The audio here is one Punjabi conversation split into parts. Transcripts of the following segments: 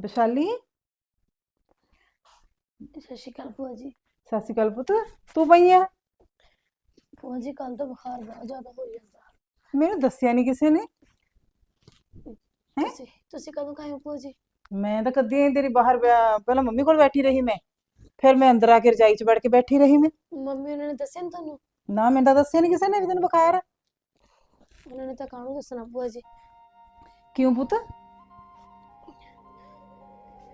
ਵਿਸ਼ਾਲੀ? ਸਤਿ ਸ਼੍ਰੀ ਅਕਾਲ ਭੂਆ ਜੀ। ਸਤਿ ਸ਼੍ਰੀ ਅਕਾਲ ਪੁੱਤ ਤੂੰ ਪਈ ਆ? ਭੂਆ ਜੀ ਕੱਲ ਤਾਂ ਬੁਖਾਰ ਬਹੁਤ ਜ਼ਿਆਦਾ ਹੋ ਜਾਂਦਾ। ਮੈਨੂੰ ਦੱਸਿਆ ਨਹੀਂ ਕਿਸੇ ਨੇ। ਹੈਂ? ਤੁਸੀਂ ਤੁਸੀਂ ਕਦੋਂ ਖਾਏ ਹੋ ਭੂਆ ਜੀ? ਮੈਂ ਤਾਂ ਕਦੀ ਤੇਰੀ ਬਾਹਰ ਪਹਿਲਾਂ ਮੰਮੀ ਕੋਲ ਬੈਠੀ ਰਹੀ ਮੈਂ। ਫਿਰ ਮੈਂ ਅੰਦਰ ਆ ਕੇ ਰਜਾਈ 'ਚ ਵੜ ਕੇ ਬੈਠੀ ਰਹੀ ਮੈਂ। ਮੰਮੀ ਉਹਨਾਂ ਨੇ ਦੱਸਿਆ ਨੀ ਤੁਹਾਨੂੰ? ਨਾ ਮੈਨੂੰ ਤਾਂ ਦੱਸਿਆ ਨਹੀਂ ਕਿਸੇ ਨੇ ਵੀ ਤੈਨੂੰ ਬੁਖਾਰ। ਆ ਉਹਨਾਂ ਨੇ ਤਾਂ ਕਾਹਨੂੰ ਦੱਸਣਾ ਭੂਆ ਜੀ? ਕਿਉਂ ਪੁੱਤ?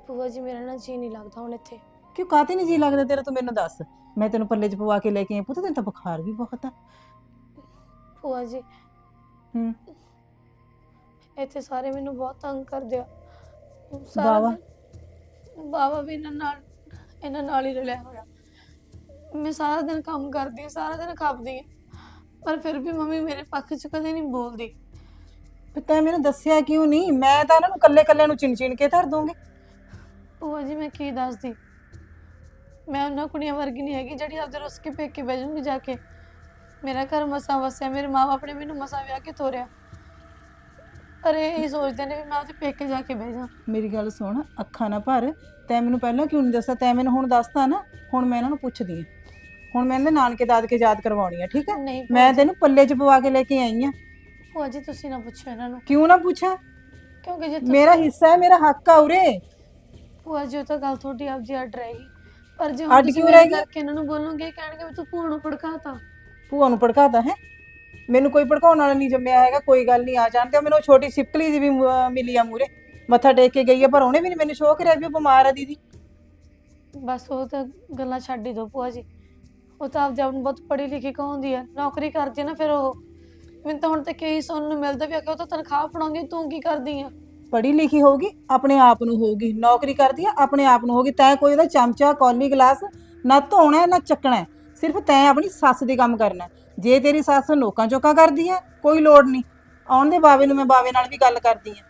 ਭੂਆ ਜੀ ਮੇਰਾ ਨਾ ਜੀ ਨਹੀਂ ਲੱਗਦਾ ਹੁਣ ਇੱਥੇ। ਕਿਉਂ ਕਾਤੇ ਨਹੀਂ ਜੀ ਲੱਗਦਾ ਤੇਰਾ ਤੂੰ ਮੈਨੂੰ ਦੱਸ? ਮੈਂ ਤੈਨੂੰ ਪੱਲੇ 'ਚ ਪਵਾ ਕੇ ਲੈ ਕੇ ਆਈ ਪੁੱਤ ਤੈਨੂੰ ਤਾਂ ਬੁਖਾਰ ਵੀ ਬਹੁਤ ਆ। ਭੂਆ ਜੀ। ਹੂੰ। ਇੱਥੇ ਸਾਰੇ ਮੈਨੂੰ ਬਹੁਤ ਤੰਗ ਕਰਦੇ ਆ। ਬਾਵਾ? ਬਾਵਾ ਵੀ ਇਹਨਾਂ ਨਾਲ ਇਹਨਾਂ ਨਾਲ ਹੀ ਰਲਿਆ ਹੋਇਆ। ਮੈਂ ਸਾਰਾ ਦਿਨ ਕੰਮ ਕਰਦੀ ਹਾਂ ਸਾਰਾ ਦਿਨ ਖਾਪਦੀ ਹਾਂ ਪਰ ਫਿਰ ਵੀ ਮੰਮੀ ਮੇਰੇ ਪੱਖ 'ਚ ਕਦੇ ਨਹੀਂ ਬੋਲਦੀ। ਫਿਰ ਤੈਂ ਮੈਨੂੰ ਦੱਸਿਆ ਕਿਉਂ ਨਹੀਂ? ਮੈਂ ਤਾਂ ਇਹਨਾਂ ਨੂੰ ਕੱਲੇ ਕੱਲੇ ਨੂੰ ਚਿਣ ਚਿਣ ਕੇ ਧਰ ਦੂੰਗੀ ਭੂਆ ਜੀ ਮੈਂ ਕੀ ਦੱਸਦੀ? ਮੈਂ ਉਹਨਾਂ ਕੁੜੀਆਂ ਵਰਗੀ ਨਹੀਂ ਹੈਗੀ ਜਿਹੜੀ ਆਪਦੇ ਰੁੱਸ ਕੇ ਪੇਕੇ ਬਹਿ ਜਾਊਂਗੀ ਜਾ ਕੇ। ਮੇਰਾ ਘਰ ਮਸਾਂ ਵਸਿਆ ਮੇਰੇ ਮਾਂ-ਬਾਪ ਨੇ ਮੈਨੂੰ ਮਸਾਂ ਵਿਆਹ ਕੇ ਤੋਰਿਆ। ਅਰੇ ਇਹ ਸੋਚਦੇ ਨੇ ਵੀ ਮੈਂ ਉਹਦੇ ਪੇਕੇ ਜਾ ਕੇ ਬਹਿ ਜਾ ਮੇਰੀ ਗੱਲ ਸੁਣ ਅੱਖਾਂ ਨਾ ਭਰ। ਤੈਂ ਮੈਨੂੰ ਪਹਿਲਾਂ ਕਿਉਂ ਨਹੀਂ ਦੱਸਿਆ? ਤੈਂ ਮੈਨੂੰ ਹੁਣ ਦੱਸਤਾ ਨਾ ਹੁਣ ਮੈਂ ਇਹਨਾਂ ਨੂੰ ਪੁੱਛਦੀ ਆ ਹੁਣ ਮੈਂ ਇਹਦੇ ਨਾਨਕੇ ਦਾਦਕੇ ਯਾਦ ਕਰਵਾਉਣੀ ਆ ਠੀਕ ਹੈ ਨਹੀਂ ਭੂਆ ਮੈਂ ਤੈਨੂੰ ਪੱਲੇ 'ਚ ਪਵਾ ਕੇ ਲੈ ਕੇ ਆਈ ਆ। ਭੂਆ ਜੀ ਤੁਸੀਂ ਨਾ ਪੁੱਛੋ ਇਹਨਾਂ ਨੂੰ। ਕਿਉਂ ਨਾ ਪੁੱਛਾਂ? ਕਿਉਂਕਿ ਜੇ ਤੁਸੀਂ ਮੇਰਾ ਹਿੱਸਾ ਹੈ ਮੇਰਾ ਹੱਕ ਆ ਉਰੇ। ਭੂਆ ਜੀ ਉਹ ਤਾਂ ਗੱਲ ਤੁਹਾਡੀ ਆਪ ਜੀ ਅੱਡ ਰਹੇਗੀ ਪਰ ਜੇ ਹੁਣ ਅੱਡ ਤੁਸੀਂ ਕਿਉਂ ਮੇਰੇ? ਕਰਕੇ ਇਹਨਾਂ ਨੂੰ ਬੋਲੋਗੇ ਕਹਿਣਗੇ ਵੀ ਤੂੰ ਭੂਆ ਨੂੰ ਭੜਕਾਤਾ। ਭੂਆ ਨੂੰ ਭੜਕਾਦਾ ਹੈ? ਮੈਨੂੰ ਕੋਈ ਭੜਕਾਉਣ ਵਾਲਾ ਨਹੀਂ ਜੰਮਿਆ ਹੈਗਾ ਕੋਈ ਗੱਲ ਨਹੀਂ ਆ ਜਾਣਦੇ ਮੈਨੂੰ ਉਹ ਛੋਟੀ ਸਿਪਕਲੀ ਜੀ ਵੀ ਮੁ- ਅਹ ਮਿਲੀ ਆ ਮੂਰੇ ਮੱਥਾ ਟੇਕ ਕੇ ਗਈ ਆ ਪਰ ਉਹਨੇ ਵੀ ਨਹੀਂ ਮੈਨੂੰ ਸ਼ੋਅ ਕਰਿਆ ਵੀ ਉਹ ਬਿਮਾਰ ਆ ਦੀਦੀ। ਬਸ ਉਹ ਤਾਂ ਗੱਲਾਂ ਛੱਡ ਹੀ ਦਿਓ ਭੂਆ ਜੀ। ਉਹ ਤਾਂ ਆਪ ਨੂੰ ਬਹੁਤ ਪੜ੍ਹੀ ਲਿਖੀ ਕਹਾਉਂਦੀ ਆ। ਨੌਕਰੀ ਕਰਦੀ ਨਾ ਫਿਰ ਉਹ। ਮੈਨੂੰ ਤਾਂ ਹੁਣ ਤੱਕ ਇਹੀ ਸੁਣਨ ਨੂੰ ਮਿਲਦਾ ਵੀ ਆ ਕਿ ਉਹ ਤਾਂ ਤਨਖਾਹ ਫੜਾਉਂਦੀ ਤੂੰ ਕੀ ਕਰਦੀ ਆ? ਪੜ੍ਹੀ ਲਿਖੀ ਹੋਊਗੀ ਆਪਣੇ ਆਪ ਨੂੰ ਹੋਊਗੀ ਨੌਕਰੀ ਕਰਦੀ ਆ ਆਪਣੇ ਆਪ ਨੂੰ ਹੋਊਗੀ ਤੈਂ ਕੋਈ ਉਹਦਾ ਚਮਚਾ ਕੌਲੀ ਗਲਾਸ ਨਾ ਧੋਣਾ ਹੈ, ਨਾ ਚੱਕਣਾ ਹੈ। ਸਿਰਫ ਤੈਂ ਆਪਣੀ ਸੱਸ ਦੇ ਕੰਮ ਕਰਨਾ ਹੈ। ਜੇ ਤੇਰੀ ਸੱਸ ਨੋਕਾਂ ਚੋਕਾ ਕਰਦੀ ਹੈ ਕੋਈ ਲੋੜ ਨਹੀਂ ਆਉਣ ਦੇ ਬਾਵੇ ਨੂੰ ਮੈਂ ਬਾਵੇ ਨਾਲ ਵੀ ਗੱਲ ਕਰਦੀ ਆ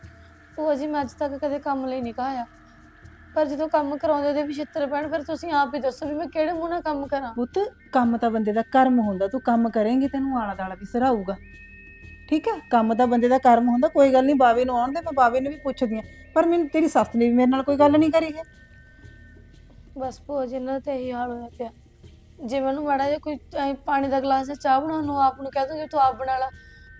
ਭੂਆ ਜੀ ਮੈਂ ਅੱਜ ਤੱਕ ਕਦੇ ਕੰਮ ਲਈ ਨਹੀਂ ਕਹਾਇਆ ਪਰ ਜਦੋਂ ਕੰਮ ਕਰਾਉਂਦੇ ਵੀ ਛਿੱਤਰ ਪੈਣ ਫਿਰ ਤੁਸੀਂ ਆਪ ਹੀ ਦੱਸੋ ਵੀ ਮੈਂ ਕਿਹੜੇ ਮੂੰਹ ਨਾਲ ਕੰਮ ਕਰਾਂ ਪੁੱਤ ਕੰਮ ਤਾਂ ਬੰਦੇ ਦਾ ਕਰਮ ਹੁੰਦਾ ਤੂੰ ਕੰਮ ਕਰੇਂਗੀ ਤੈਨੂੰ ਆਲਾ ਦਾਲਾ ਵੀ ਸਰਾਊਗਾ ਠੀਕ ਹੈ ਕੰਮ ਤਾਂ ਬੰਦੇ ਦਾ ਕਰਮ ਹੁੰਦਾ ਕੋਈ ਗੱਲ ਨਹੀਂ ਬਾਵੇ ਨੂੰ ਆਉਣ ਦੇ ਮੈਂ ਬਾਵੇ ਨੂੰ ਵੀ ਪੁੱਛਦੀ ਆ। ਪਰ ਮੈਨੂੰ ਤੇਰੀ ਸੱਸ ਨੇ ਵੀ ਮੇਰੇ ਨਾਲ ਕੋਈ ਗੱਲ ਨਹੀਂ ਕਰੀ ਹੈ। ਬਸ ਭੂਆ ਜੀ ਇਹਨਾਂ ਦਾ ਤਾਂ ਇਹੀ ਹਾਲ ਹੋਇਆ ਪਿਆ। ਜੇ ਮੈਨੂੰ ਮਾੜਾ ਜਿਹਾ ਕੋਈ ਐਂ ਪਾਣੀ ਦਾ ਗਲਾਸ ਜਾਂ ਚਾਹ ਬਣਾਉਣ ਨੂੰ ਆਪ ਨੂੰ ਕਹਿ ਦੂੰਗੀ ਤੂੰ ਆਪ ਬਣਾ ਲਾ।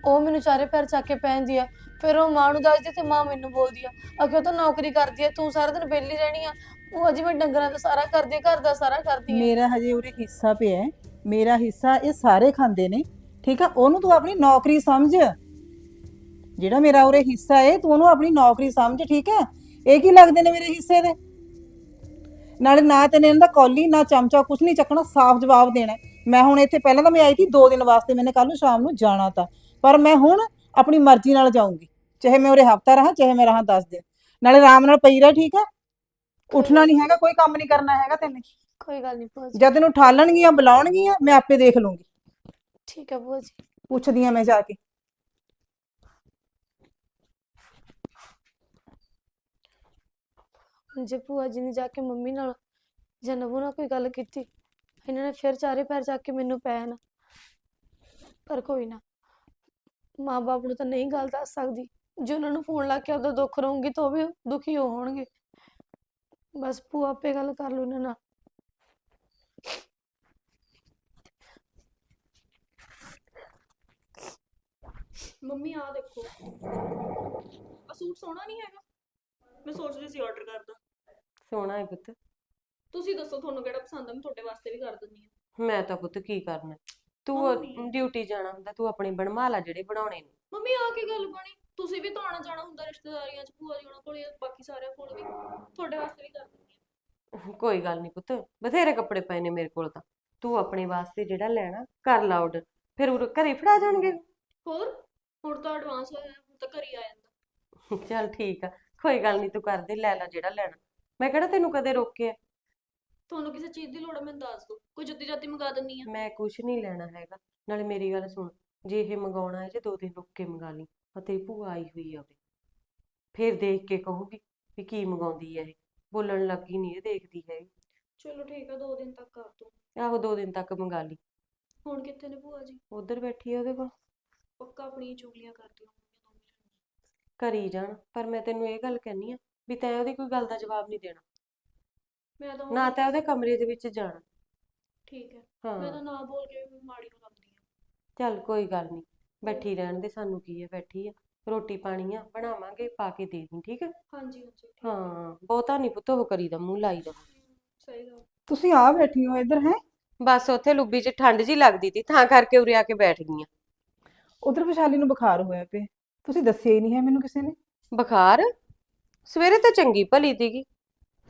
ਉਹ ਮੈਨੂੰ ਚਾਰੇ ਪੈਰ ਚੱਕ ਕੇ ਪੈਂਦੀ ਆ। ਫਿਰ ਉਹ ਮਾਂ ਨੂੰ ਦੱਸਦੀ ਤੇ ਮਾਂ ਮੈਨੂੰ ਬੋਲਦੀ ਆ ਅਕੇ ਉਹ ਤਾਂ ਨੌਕਰੀ ਕਰਦੀ ਆ ਤੂੰ ਸਾਰਾ ਦਿਨ ਵਿਹਲੀ ਰਹਿਣੀ ਆ। ਉਹ ਅਜੀ ਮੈਂ ਡੰਗਰਾਂ ਦਾ ਸਾਰਾ ਕਰਦੀ ਆ, ਘਰ ਦਾ ਸਾਰਾ ਕਰਦੀ ਆ। ਮੇਰਾ ਹਜੇ ਉਰੇ ਹਿੱਸਾ ਪਿਆ ਹੈ। ਮੇਰਾ ਹਿੱਸਾ ਇਹ ਸਾਰੇ ਖਾਂਦੇ ਨੇ। ਠੀਕ ਆ? ਉਹਨੂੰ ਤੂੰ ਆਪਣੀ ਨੌਕਰੀ ਸਮਝ। ਜਿਹੜਾ ਮੇਰਾ ਉਰੇ ਹਿੱਸਾ ਹੈ ਤੂੰ ਉਹਨੂੰ ਆਪਣੀ ਨੌਕਰੀ ਸਮਝ ਠੀਕ ਹੈ ਇਹ ਕੀ ਲੱਗਦੇ ਨੇ ਮੇਰੇ ਹਿੱਸੇ ਦੇ? ਨਾਲੇ ਨਾ ਤੈਨੇ ਇਹਨਾਂ ਦਾ ਕੌਲੀ ਨਾ ਚਮਚਾ ਕੁਛ ਨਹੀਂ ਚੱਕਣਾ ਸਾਫ਼ ਜਵਾਬ ਦੇਣਾ ਹੈ। ਮੈਂ ਹੁਣ ਇੱਥੇ ਪਹਿਲਾਂ ਤਾਂ ਮੈਂ ਆਈ ਸੀ 2 ਦਿਨ ਵਾਸਤੇ ਮੈਨੇ ਕੱਲ ਨੂੰ ਸ਼ਾਮ ਨੂੰ ਜਾਣਾ ਤਾਂ। ਪਰ ਮੈਂ ਹੁਣ ਆਪਣੀ ਮਰਜ਼ੀ ਨਾਲ ਜਾਊਂਗੀ। ਚਾਹੇ ਮੈਂ ਉਰੇ ਹਫਤਾ ਰਹਾ ਚਾਹੇ ਮੈਂ ਰਹਾ 10 ਦਿਨ। ਨਾਲੇ ਆਰਾਮ ਨਾਲ ਪਈ ਰਹਿ ਠੀਕ ਹੈ ਉੱਠਣਾ ਨਹੀਂ ਹੈਗਾ ਕੋਈ ਕੰਮ ਨਹੀਂ ਕਰਨਾ ਹੈਗਾ ਤੈਨੇ। ਕੋਈ ਗੱਲ ਨਹੀਂ ਭੂਆ ਜੀ। ਜਦ ਤੈਨੂੰ ਠਾਲਣਗੀਆਂ ਬੁਲਾਉਣਗੀਆਂ ਮੈਂ ਆਪੇ ਦੇਖ ਲੂੰਗੀ। ਠੀਕ ਆ ਭੂਆ ਜੀ। ਪੁੱਛਦੀ ਆ ਮੈਂ ਜਾ ਕੇ। ਜੇ ਭੂਆ ਜੀ ਨੇ ਜਾ ਕੇ ਮੰਮੀ ਨਾਲ ਜਾਂ ਨਵੂ ਨਾਲ ਕੋਈ ਗੱਲ ਕੀਤੀ ਇਹਨਾਂ ਨੇ ਫਿਰ ਚਾਰੇ ਪੈਰ ਚੱਕ ਕੇ ਮੈਨੂੰ ਪੈਣ ਪਰ ਕੋਈ ਨਾ ਮਾਂ-ਬਾਪ ਨੂੰ ਤਾਂ ਨਹੀਂ ਗੱਲ ਦੱਸ ਸਕਦੀ। ਜੇ ਉਹਨਾਂ ਨੂੰ ਫੋਨ ਲਾ ਕੇ ਆਪਦਾ ਦੁੱਖ ਰਹੂੰਗੀ ਤਾਂ ਉਹ ਵੀ ਦੁਖੀ ਹੋਣਗੇ। ਬਸ ਭੂਆ ਆਪੇ ਗੱਲ ਕਰ ਲਓ ਇਹਨਾਂ ਨਾਲ। ਮੰਮੀ ਆ ਦੇਖੋ। ਆ ਸੂਟ ਸੋਹਣਾ ਨਹੀਂ ਹੈਗਾ? ਮੈਂ ਸੋਚ ਰਹੀ ਸੀ ਆਰਡਰ ਕਰਦਾ। ਸੋਹਣਾ ਹੈ ਪੁੱਤ। ਤੁਸੀਂ ਦੱਸੋ ਤੁਹਾਨੂੰ ਕਿਹੜਾ ਪਸੰਦ ਆ? ਮੈਂ ਤੁਹਾਡੇ ਵਾਸਤੇ ਵੀ ਕਰ ਦਿੰਦੀ ਆ ਮੈਂ ਤਾਂ ਪੁੱਤ ਕੀ ਕਰਨਾ? ਤੂੰ। ਡਿਊਟੀ ਜਾਣਾ ਹੁੰਦਾ ਤੂੰ ਆਪਣੀ ਬਣਵਾ ਲਾ ਜਿਹੜੇ ਬਣਾਉਣੇ ਨੇ। ਮੰਮੀ ਆ ਕੀ ਗੱਲ ਬਣੀ? ਤੁਸੀਂ ਵੀ ਤਾਂ ਆਉਣਾ ਜਾਣਾ ਹੁੰਦਾ ਰਿਸ਼ਤੇਦਾਰੀਆਂ 'ਚ ਭੂਆ ਜੀ ਉਹਨਾਂ ਕੋਲ ਜਾਂ ਬਾਕੀ ਸਾਰਿਆਂ ਕੋਲ ਵੀ। ਤੁਹਾਡੇ ਵਾਸਤੇ ਵੀ ਕਰ ਦਿੰਦੀ ਆ ਕੋਈ ਗੱਲ ਨਹੀਂ ਪੁੱਤ ਬਥੇਰੇ ਕੱਪੜੇ ਪਏ ਨੇ ਮੇਰੇ ਕੋਲ ਤਾਂ। ਤੂੰ ਆਪਣੇ ਵਾਸਤੇ ਜਿਹੜਾ ਲੈਣਾ ਕਰ ਲਾ ਆਰਡਰ ਫਿਰ ਉਹ ਘਰੇ ਫੜਾ ਜਾਣਗੇ। ਹੋਰ? ਹੁਣ ਤਾਂ ਐਡਵਾਂਸ ਹੋਇਆ ਹੁਣ ਤਾਂ ਘਰ ਹੀ ਆ ਜਾਂਦਾ। ਚੱਲ ਠੀਕ ਆ ਕੋਈ ਗੱਲ ਨਹੀਂ ਤੂੰ ਕਰ ਦੇ ਲੈ ਲੈ ਜਿਹੜਾ ਲੈਣਾ। ਮੈਂ ਕਿਹੜਾ ਤੈਨੂੰ ਕਦੇ ਰੋਕਿਆ? ਤੁਹਾਨੂੰ ਕਿਸੇ ਚੀਜ਼ ਦੀ ਲੋੜ ਮੈਨੂੰ ਦੱਸ ਦਿਓ ਕੋਈ ਜੁੱਤੀ ਜਾਤੀ ਮੰਗਾ ਦਿੰਨੀ ਆ। ਮੈਂ ਕੁਛ ਨਹੀਂ ਲੈਣਾ ਹੈਗਾ। ਨਾਲੇ ਮੇਰੀ ਗੱਲ ਸੁਣ ਜੇ ਇਹ ਮੰਗਾਉਣਾ ਹੈ ਜੇ ਦੋ ਦਿਨ ਰੁੱਕ ਕੇ ਮੰਗਾ ਲਈ ਆ ਤੇਰੀ ਭੂਆ ਆਈ ਹੋਈ ਆ ਉਹਦੇ। ਫਿਰ ਦੇਖ ਕੇ ਕਹੂਗੀ ਵੀ ਕੀ ਮੰਗਾਉਂਦੀ ਹੈ ਇਹ। ਬੋਲਣ ਲੱਗੀ ਨਹੀਂ ਇਹ ਦੇਖਦੀ ਹੈ ਚਲੋ ਠੀਕ ਆ ਦੋ ਦਿਨ ਤੱਕ ਕਰ ਦੋ ਆਹੋ ਦੋ ਦਿਨ ਤੱਕ ਮੰਗਾ ਲਈ। ਹੁਣ ਕਿੱਥੇ ਨੇ ਭੂਆ ਜੀ? ਉਧਰ ਬੈਠੀ ਆ ਉਹਦੇ ਕੋਲ। ਪੱਕਾ ਆਪਣੀਆਂ ਚੁਗਲੀਆਂ ਕਰਦੀਆਂ ਹੋਣਗੀਆਂ ਦੋਵੇਂ। ਕਰੀ ਜਾਣ ਪਰ ਮੈਂ ਤੈਨੂੰ ਇਹ ਗੱਲ ਕਹਿਨੀ ਆ ਵੀ ਤੈਂ ਉਹਦੀ ਕੋਈ ਗੱਲ ਦਾ ਜਵਾਬ ਨਹੀਂ ਦੇਣਾ। ਮੈਂ ਤਾਂ ਨਾ ਤੈਂ ਉਹਦੇ ਕਮਰੇ ਦੇ ਵਿੱਚ ਜਾਣਾ। ਠੀਕ ਹੈ ਮੈਂ ਤਾਂ ਨਾ ਬੋਲ ਕੇ ਵੀ ਮਾੜੀ ਹੋ ਲੱਗਦੀ ਆ ਚੱਲ ਕੋਈ ਗੱਲ ਨਹੀਂ ਬੈਠੀ ਰਹਿਣ ਦੇ ਸਾਨੂੰ ਕੀ ਹੈ ਬੈਠੀ ਆ। ਰੋਟੀ ਪਾਣੀ ਆ ਬਣਾਵਾਂਗੇ ਪਾ ਕੇ ਦੇ ਦੀ ਠੀਕ ਹੈ? ਹਾਂਜੀ ਹਾਂਜੀ ਠੀਕ ਹਾਂ। ਬਹੁਤਾ ਨਹੀਂ ਪੁੱਤ ਉਹ ਕਰੀਦਾ ਮੂੰਹ ਲਾਈਦਾ ਸਹੀ ਗੱਲ। ਤੁਸੀਂ ਆ ਬੈਠੀ ਹੋ ਇੱਧਰ ਹੈ? ਬਸ ਉੱਥੇ ਲੁੱਬੀ 'ਚ ਠੰਡ ਜੀ ਲੱਗਦੀ ਤੀ ਤਾਂ ਕਰਕੇ ਉਰੇ ਆ ਕੇ ਬੈਠ ਗਈਆਂ ਉਧਰ ਵਿਸ਼ਾਲੀ ਨੂੰ ਬੁਖਾਰ ਹੋਇਆ ਪਿਆ। ਤੁਸੀਂ ਦੱਸਿਆ ਹੀ ਨਹੀਂ ਹੈ ਮੈਨੂੰ ਕਿਸੇ ਨੇ। ਬੁਖਾਰ? ਸਵੇਰੇ ਤਾਂ ਚੰਗੀ ਭਲੀ ਤੀਗੀ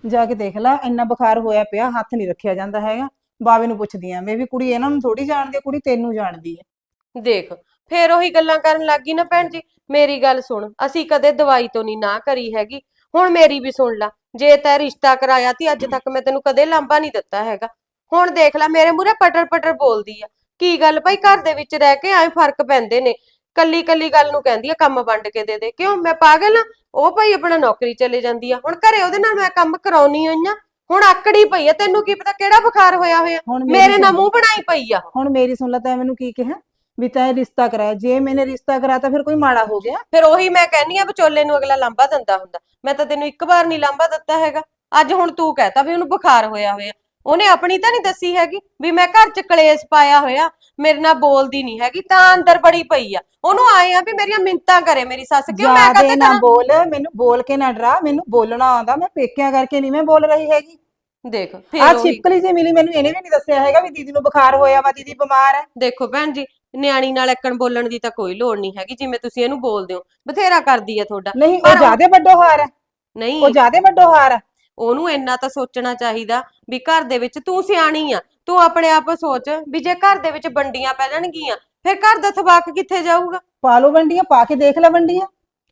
ਜਾ ਕੇ ਦੇਖ ਲੈ ਇੰਨਾ ਬੁਖਾਰ ਹੋਇਆ ਪਿਆ ਹੱਥ ਨਹੀਂ ਰੱਖਿਆ ਜਾਂਦਾ ਹੈਗਾ। ਬਾਵੇ ਨੂੰ ਪੁੱਛਦੀ ਆ ਮੈਂ ਵੀ ਕੁੜੀ ਇਹਨਾਂ ਨੂੰ ਥੋੜੀ ਜਾਣਦੀ ਆ ਕੁੜੀ ਤੈਨੂੰ ਜਾਣਦੀ ਹੈ ਦੇਖ ਫੇਰ ਉਹੀ ਗੱਲਾਂ ਕਰਨ ਲੱਗ ਗਈ ਨਾ ਭੈਣ ਜੀ। ਮੇਰੀ ਗੱਲ ਸੁਣ ਅਸੀਂ ਕਦੇ ਦਵਾਈ ਤੋਂ ਨਹੀਂ ਨਾ ਕਰੀ ਹੈਗੀ। ਹੁਣ ਮੇਰੀ ਵੀ ਸੁਣ ਲੈ ਜੇ ਤੈਂ ਰਿਸ਼ਤਾ ਕਰਾਇਆ ਤੀ ਅੱਜ ਤੱਕ ਮੈਂ ਤੈਨੂੰ ਕਦੇ ਲਾਂਭਾ ਨਹੀਂ ਦਿੱਤਾ ਹੈਗਾ। ਹੁਣ ਦੇਖ ਲੈ ਮੇਰੇ ਮੂਹਰੇ ਪਟਰ ਪਟਰ ਬੋਲਦੀ ਆ। ਕੀ ਗੱਲ ਭਾਈ? ਘਰ ਦੇ ਵਿੱਚ ਰਹਿ ਕੇ ਐ ਫ਼ਰਕ ਪੈਂਦੇ ਨੇ। ਕੱਲੀ ਕੱਲੀ ਗੱਲ ਨੂੰ ਕਹਿੰਦੀ ਆ ਕੰਮ ਵੰਡ ਕੇ ਦੇ ਦੇ। ਕਿਉਂ? ਮੈਂ ਪਾਗਲ ਆ? ਉਹ ਭਾਈ ਆਪਣਾ ਨੌਕਰੀ ਚਲੇ ਜਾਂਦੀ ਆ। ਹੁਣ ਘਰੇ ਉਹਦੇ ਨਾਲ ਮੈਂ ਕੰਮ ਕਰਾਉਣੀ ਹੋਈਆਂ ਹੁਣ ਆਕੜੀ ਪਈ ਆ। ਤੈਨੂੰ ਕੀ ਪਤਾ ਕਿਹੜਾ ਬੁਖਾਰ ਹੋਇਆ ਹੋਇਆ? ਹੁਣ ਮੇਰੀ ਮੇਰੇ ਨਾਲ ਮੂੰਹ ਬਣਾਈ ਪਈ ਆ। ਹੁਣ ਮੇਰੀ ਸੁਣ ਲੈ ਤੈਂ ਮੈਨੂੰ ਕੀ ਕਿਹਾ? ਵੀ ਤੈਂ ਰਿਸ਼ਤਾ ਕਰਾਇਆ। ਜੇ ਮੈਨੇ ਰਿਸ਼ਤਾ ਕਰਾਇਆ ਤਾਂ ਫਿਰ ਕੋਈ ਮਾੜਾ ਹੋ ਗਿਆ। ਫਿਰ ਉਹੀ ਮੈਂ ਕਹਿੰਨੀ ਆ ਵਿਚੋਲੇ ਨੂੰ ਅਗਲਾ ਲਾਂਭਾ ਦਿੰਦਾ ਹੁੰਦਾ। ਮੈਂ ਤਾਂ ਤੈਨੂੰ ਇੱਕ ਵਾਰ ਨਹੀਂ ਲਾਂਭਾ ਦਿੱਤਾ ਹੈਗਾ। ਅੱਜ ਹੁਣ ਤੂੰ ਕਹਤਾ ਵੀ ਉਹਨੂੰ ਬੁਖਾਰ ਹੋਇਆ ਹੋਇਆ। ਉਹਨੇ ਆਪਣੀ ਤਾਂ ਨਹੀਂ ਦੱਸੀ ਹੈਗੀ ਵੀ ਮੈਂ ਘਰ ਚ ਕਲੇਸ਼ ਪਾਇਆ ਹੋਇਆ ਮੇਰੇ ਨਾਲ ਬੋਲਦੀ ਨਹੀਂ ਹੈਗੀ ਤਾਂ ਅੰਦਰ ਬੜੀ ਪਈ ਆ। ਉਹਨੂੰ ਆਏ ਆ ਵੀ ਮੇਰੀਆਂ ਮਿੰਤਾਂ ਕਰੇ ਮੇਰੀ ਸੱਸ ਕਿਉਂ ਮੈਂ ਜਿਆਦੇ ਕਹਤੇ ਨਾ ਬੋਲ ਮੈਨੂੰ ਬੋਲ ਕੇ ਨਾ ਡਰਾ ਮੈਨੂੰ ਬੋਲਣਾ ਆਉਂਦਾ ਮੈਂ ਪੇਕਿਆਂ ਕਰਕੇ ਨਹੀਂ ਮੈਂ ਬੋਲ ਰਹੀ ਹੈਗੀ। ਦੇਖ ਆ ਉਹੀ ਛਿਪਕਲੀ ਜੀ ਮਿਲੀ ਮੈਨੂੰ ਇਹਨੇ ਵੀ ਨਹੀਂ ਦੱਸਿਆ ਹੈਗਾ ਵੀ ਦੀਦੀ ਨੂੰ ਬੁਖਾਰ ਹੋਇਆ ਵਾ ਦੀਦੀ ਬਿਮਾਰ ਹੈ। ਦੇਖੋ ਭੈਣ ਜੀ ਨਿਆਣੀ ਨਾਲ ਇੱਕਣ ਬੋਲਣ ਦੀ ਤਾਂ ਕੋਈ ਲੋੜ ਨਹੀਂ ਹੈਗੀ ਜਿਵੇਂ ਤੁਸੀਂ ਇਹਨੂੰ ਬੋਲਦੇ ਹੋ ਬਥੇਰਾ ਕਰਦੀ ਆ ਤੁਹਾਡਾ। ਨਹੀਂ ਉਹ ਪਰ- ਜਿਆਦੇ ਵੱਡੋ ਹਾਰ ਹੈ। ਨਹੀਂ। ਉਹ ਜਿਆਦੇ ਵੱਡੋ ਹਾਰ ਹੈ। ਉਹਨੂੰ ਇੰਨਾ ਤਾਂ ਸੋਚਣਾ ਚਾਹੀਦਾ ਵੀ ਘਰ ਦੇ ਵਿੱਚ ਤੂੰ ਸਿਆਣੀ ਆ ਤੂੰ ਆਪਣੇ ਆਪ ਸੋਚ ਵੀ ਜੇ ਘਰ ਦੇ ਵਿੱਚ ਵੰਡੀਆਂ ਪੈ ਜਾਣਗੀਆਂ ਫਿਰ ਘਰ ਦਾ ਥਵਾਕ ਕਿੱਥੇ ਜਾਊਗਾ? ਪਾ ਲਓ ਵੰਡੀਆਂ ਪਾ ਕੇ ਦੇਖ ਲੈ ਵੰਡੀਆਂ।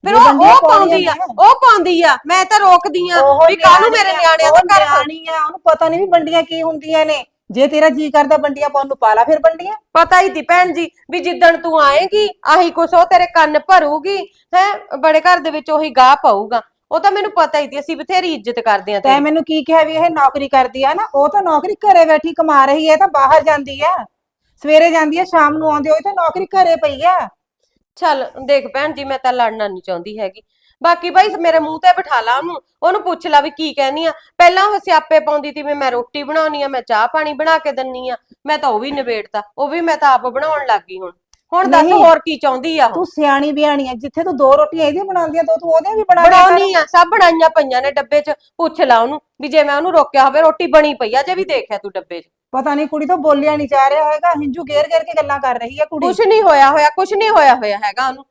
ਫਿਰ ਜੇ ਉਹ ਵੰਡੀਆਂ ਉਹ ਪਾਉਂਦੀ ਆ ਨੇ, ਉਹ ਪਾਉਂਦੀ ਆ ਮੈਂ ਤਾਂ ਰੋਕਦੀ ਆ ਉਹ ਵੀ ਕਾਹਨੂੰ ਮੇਰੇ ਨਿਆਣੀ ਨਿਆਣਿਆਂ ਦਾ ਘਰ ਨਿਆਣੀ ਆ ਉਹਨੂੰ ਪਤਾ ਨਹੀਂ ਵੀ ਵੰਡੀਆਂ ਕੀ ਹੁੰਦੀਆਂ ਨੇ। ਜੇ ਤੇਰਾ ਜੀ ਕਰਦਾ ਵੰਡੀਆਂ ਪਾਉਣ ਨੂੰ ਪਾ ਲਾ ਫਿਰ ਵੰਡੀਆਂ। ਪਤਾ ਹੀ ਦੀ ਭੈਣ ਜੀ ਵੀ ਜਿੱਦਣ ਤੂੰ ਆਏਗੀ ਆਹੀ ਕੁਛ ਉਹ ਤੇਰੇ ਕੰਨ ਭਰੂਗੀ ਹੈ ਬੜੇ ਘਰ ਦੇ ਵਿੱਚ ਉਹੀ ਗਾਹ ਪਾਊਗਾ। ਉਹ ਤਾਂ ਮੈਨੂੰ ਪਤਾ ਹੀ ਦੀ ਅਸੀਂ ਬਥੇਰੀ ਇੱਜ਼ਤ ਕਰਦੇ ਆ ਤੈਂ ਤੇਰੀ। ਮੈਨੂੰ ਕੀ ਕਿਹਾ ਵੀ ਇਹ ਨੌਕਰੀ ਕਰਦੀ ਆ ਨਾ ਉਹ ਤਾਂ ਨੌਕਰੀ ਘਰੇ ਬੈਠੀ ਕਮਾ ਰਹੀ ਹੈ ਤਾਂ ਬਾਹਰ ਜਾਂਦੀ ਆ। ਸਵੇਰੇ ਜਾਂਦੀ ਆ ਸ਼ਾਮ ਨੂੰ ਆਉਂਦੀ ਹੋਈ ਤਾਂ ਨੌਕਰੀ ਘਰੇ ਪਈ ਆ। ਚੱਲ ਦੇਖ ਭੈਣ ਜੀ ਮੈਂ ਤਾਂ ਲੜਨਾ ਨਹੀਂ ਚਾਹੁੰਦੀ ਹੈਗੀ। ਬਾਕੀ ਭਾਈ ਮੇਰੇ ਮੂੰਹ ਤੇ ਬਿਠਾ ਲਾ ਉਹਨੂੰ ਉਹਨੂੰ ਪੁੱਛ ਲਾ ਵੀ ਕੀ ਕਹਿਨੀ ਆ। ਪਹਿਲਾਂ ਉਹ ਸਿਆਪੇ ਪਾਉਂਦੀ ਤੀ ਵੀ ਮੈਂ ਰੋਟੀ ਬਣਾਉਣੀ ਆ ਮੈਂ ਚਾਹ ਪਾਣੀ ਬਣਾ ਕੇ ਦਿੰਨੀ ਆ ਮੈਂ ਤਾਂ ਉਹ ਵੀ ਨਿਬੇੜਤਾ ਉਹ ਵੀ ਮੈਂ ਤਾਂ ਆਪ ਬਣਾਉਣ ਲੱਗ ਗਈ ਹੁਣ। ਹੁਣ ਦੱਸ ਨਹੀਂ। ਹੋਰ ਕੀ ਚਾਹੁੰਦੀ ਆ ਉਹ? ਤੂੰ ਸਿਆਣੀ ਬਿਆਣੀ ਆ ਜਿੱਥੇ ਤੂੰ ਦੋ ਰੋਟੀਆਂ ਇਹਦੀਆਂ ਬਣਾਉਂਦੀਆਂ ਤਾਂ ਤੂੰ ਉਹਦੀਆਂ ਵੀ ਬਣਾ ਲਿਆ ਕਰ। ਬਣਾਉਣੀ ਆ ਸਭ ਬਣਾਈਆਂ ਪਈਆਂ ਨੇ ਡੱਬੇ 'ਚ ਪੁੱਛ ਲਾ ਉਹਨੂੰ ਵੀ ਜੇ ਮੈਂ ਉਹਨੂੰ ਰੋਕਿਆ ਹੋਵੇ ਰੋਟੀ ਬਣੀ ਪਈ ਆ ਜੇ ਵੀ ਦੇਖਿਆ ਤੂੰ ਡੱਬੇ 'ਚ। ਪਤਾ ਨਹੀਂ ਕੁੜੀ ਤਾਂ ਬੋਲਿਆ ਨਹੀਂ ਜਾ ਰਿਹਾ ਹੈਗਾ ਹਿੰਜੂ ਗੇਰ ਗੇਰ ਕੇ ਗੱਲਾਂ ਕਰ ਰਹੀ ਆ ਕੁੜੀ। ਕੁਛ ਨਹੀਂ ਹੋਇਆ ਹੋਇਆ ਕੁਛ ਨਹੀਂ ਹੋਇਆ ਹੋਇਆ ਹੈਗਾ ਉਹਨੂੰ।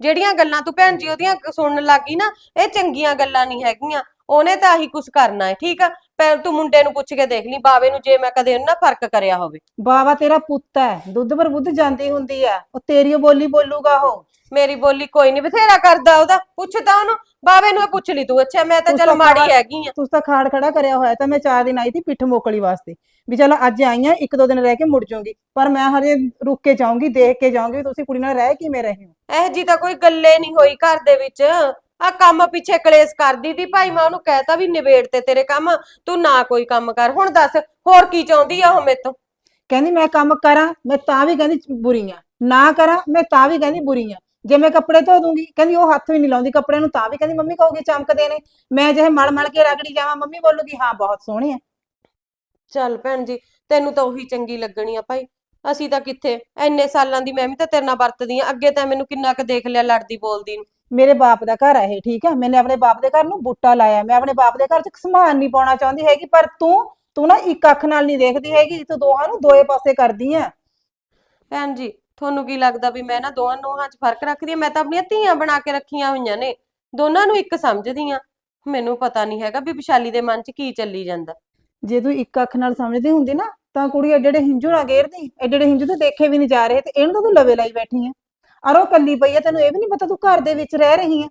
ਜਿਹੜੀਆਂ ਗੱਲਾਂ ਤੂੰ ਭੈਣ ਜੀ ਉਹਦੀਆਂ ਸੁਣਨ ਲੱਗੀ ਨਾ ਇਹ ਚੰਗੀਆਂ ਗੱਲਾਂ ਨਹੀਂ ਹੈਗੀਆਂ। ਉਹਨੇ ਤਾਂ ਆਹੀ ਕੁਛ ਕਰਨਾ ਹੈ ਠੀਕ ਆ? ਪਰ ਤੂੰ ਮੁੰਡੇ ਨੂੰ ਪੁੱਛ ਕੇ ਦੇਖ ਲਈ ਬਾਵੇ ਨੂੰ ਜੇ ਮੈਂ ਕਦੇ ਉਹਨਾਂ ਫ਼ਰਕ ਕਰਿਆ ਹੋਵੇ। ਬਾਵਾ ਤੇਰਾ ਪੁੱਤ ਹੈ ਦੁੱਧ ਪਰ ਬੁੱਧ ਜਾਂਦੀ ਹੁੰਦੀ ਆ ਉਹ ਤੇਰੀ ਓ ਬੋਲੀ ਬੋਲੂਗਾ ਉਹ। ਮੇਰੀ ਬੋਲੀ ਕੋਈ ਨਹੀਂ ਬਥੇਰਾ ਕਰਦਾ ਉਹਦਾ ਪੁੱਛ ਤਾਂ ਉਹਨੂੰ ਬਾਵੇ ਨੂੰ ਇਹ ਪੁੱਛ ਲਈ ਤੂੰ ਅੱਛਾ ਮੈਂ ਤਾਂ ਚੱਲ ਮਾੜੀ ਹੈਗੀ ਆ। ਤੁਸੀਂ ਤਾਂ ਖਾੜ ਖੜਾ ਕਰਿਆ ਹੋਇਆ ਤਾਂ ਮੈਂ ਚਾਰ ਦਿਨ ਆਈ ਸੀ ਪਿੱਠ ਮੋਕਲੀ ਵਾਸਤੇ ਵੀ ਚੱਲ ਅੱਜ ਆਈ ਆ ਇੱਕ ਦੋ ਦਿਨ ਰਹਿ ਕੇ ਮੁੜ ਜਾਊਂਗੀ ਪਰ ਮੈਂ ਹਜੇ ਰੁਕ ਕੇ ਜਾਊਂਗੀ ਦੇਖ ਕੇ ਜਾਊਂਗੀ ਵੀ ਤੁਸੀਂ ਕੁੜੀ ਨਾਲ ਰਹਿ ਕਿਵੇਂ ਰਹੇ ਹੋ। ਇਹ ਜੀ ਤਾਂ ਕੋਈ ਗੱਲੇ ਨਹੀਂ ਹੋਈ ਘਰ ਦੇ ਵਿੱਚ। ਆ ਕੰਮ ਪਿੱਛੇ ਕਲੇਸ਼ ਕਰਦੀ ਤੀ ਭਾਈ ਮੈਂ ਉਹਨੂੰ ਕਹਿਤਾ ਵੀ ਨਿਬੇੜ ਤੇ ਤੇਰੇ ਕੰਮ ਤੂੰ ਨਾ ਕੋਈ ਕੰਮ ਕਰ। ਹੁਣ ਦੱਸ ਹੋਰ ਕੀ ਚਾਹੁੰਦੀ ਆ ਉਹ ਮੇਰੇ ਤੋਂ ਕਹਿੰਦੀ ਮੈਂ ਕੰਮ ਕਰਾਂ ਮੈਂ ਤਾਂ ਵੀ ਕਹਿੰਦੀ ਬੁਰੀਆਂ ਨਾ ਕਰਾਂ ਮੈਂ ਤਾਂ ਵੀ ਕਹਿੰਦੀ ਬੁਰੀਆਂ ਜੇ ਮੈਂ ਕੱਪੜੇ ਧੋ ਦੂੰਗੀ ਕਹਿੰਦੀ ਉਹ ਹੱਥ ਵੀ ਨਹੀਂ ਲਾਉਂਦੀ ਕੱਪੜਿਆਂ ਨੂੰ ਤਾਂ ਵੀ ਕਹਿੰਦੀ ਮੰਮੀ ਕਹੋਗੇ ਚਮਕਦੇ ਨੇ? ਮੈਂ ਜਿਹੇ ਮਲ ਮਲ ਕੇ ਰਗੜੀ ਜਾਵਾਂ ਮੰਮੀ ਬੋਲੂਗੀ ਹਾਂ ਬਹੁਤ ਸੋਹਣੇ ਆ। ਚੱਲ ਭੈਣ ਜੀ ਤੈਨੂੰ ਤਾਂ ਉਹੀ ਚੰਗੀ ਲੱਗਣੀ ਆ ਭਾਈ। ਅਸੀਂ ਤਾਂ ਕਿੱਥੇ ਐਨੇ ਸਾਲਾਂ ਦੀ ਮੈਂ ਵੀ ਤਾਂ ਤੇਰੇ ਨਾਲ ਵਰਤਦੀ ਆ ਅੱਗੇ ਤਾਂ ਮੈਨੂੰ ਕਿੰਨਾ ਕੁ ਦੇਖ ਲਿਆ ਲੜਦੀ ਬੋਲਦੀ ਨੂੰ। ਮੇਰੇ ਬਾਪ ਦਾ ਘਰ ਹੈ ਇਹ ਠੀਕ ਹੈ ਮੈਨੇ ਆਪਣੇ ਬਾਪ ਦੇ ਘਰ ਨੂੰ ਬੂਟਾ ਲਾਇਆ। ਮੈਂ ਆਪਣੇ ਬਾਪ ਦੇ ਘਰ 'ਚ ਸਮਾਨ ਨਹੀਂ ਪਾਉਣਾ ਚਾਹੁੰਦੀ ਹੈਗੀ ਪਰ ਤੂੰ ਤੂੰ ਨਾ ਇੱਕ ਅੱਖ ਨਾਲ ਨਹੀਂ ਦੇਖਦੀ ਹੈਗੀ ਤੂੰ ਦੋਹਾਂ ਨੂੰ ਦੋਏ ਪਾਸੇ ਕਰਦੀ ਆ। ਭੈਣ ਜੀ ਤੁਹਾਨੂੰ ਕੀ ਲੱਗਦਾ ਵੀ ਮੈਂ ਨਾ ਦੋਹਾਂ ਨੋਹਾਂ 'ਚ ਫ਼ਰਕ ਰੱਖਦੀ ਆ? ਮੈਂ ਤਾਂ ਆਪਣੀਆਂ ਧੀਆਂ ਬਣਾ ਕੇ ਰੱਖੀਆਂ ਹੋਈਆਂ ਨੇ। ਦੋਨਾਂ ਨੂੰ ਇੱਕ ਸਮਝਦੀ ਆ। ਮੈਨੂੰ ਪਤਾ ਨਹੀਂ ਹੈਗਾ ਵੀ ਵਿਸ਼ਾਲੀ ਦੇ ਮਨ 'ਚ ਕੀ ਚੱਲੀ ਜਾਂਦਾ। ਜੇ ਤੂੰ ਇੱਕ ਅੱਖ ਨਾਲ ਸਮਝਦੀ ਹੁੰਦੀ ਨਾ ਤਾਂ ਕੁੜੀ ਐਡੇ ਐਡੇ ਹਿੰਜੂ ਨਾ ਗੇਰਦੀ। ਐਡੇ ਐਡੇ ਹਿੰਜੂ ਤਾਂ ਦੇਖੇ ਵੀ ਨਹੀਂ ਜਾ ਰਹੇ ਤੇ ਇਹਨੂੰ ਤਾਂ ਤੂੰ ਲਵੇ ਲਾਈ ਬੈਠੀ ਆ। ਅਰ ਉਹ ਕੱਲੀ ਪਈ ਆ ਤੈਨੂੰ ਇਹ ਵੀ ਨਹੀਂ ਪਤਾ ਤੂੰ ਘਰ ਦੇ ਵਿੱਚ ਰਹਿ ਰਹੀ ਆ।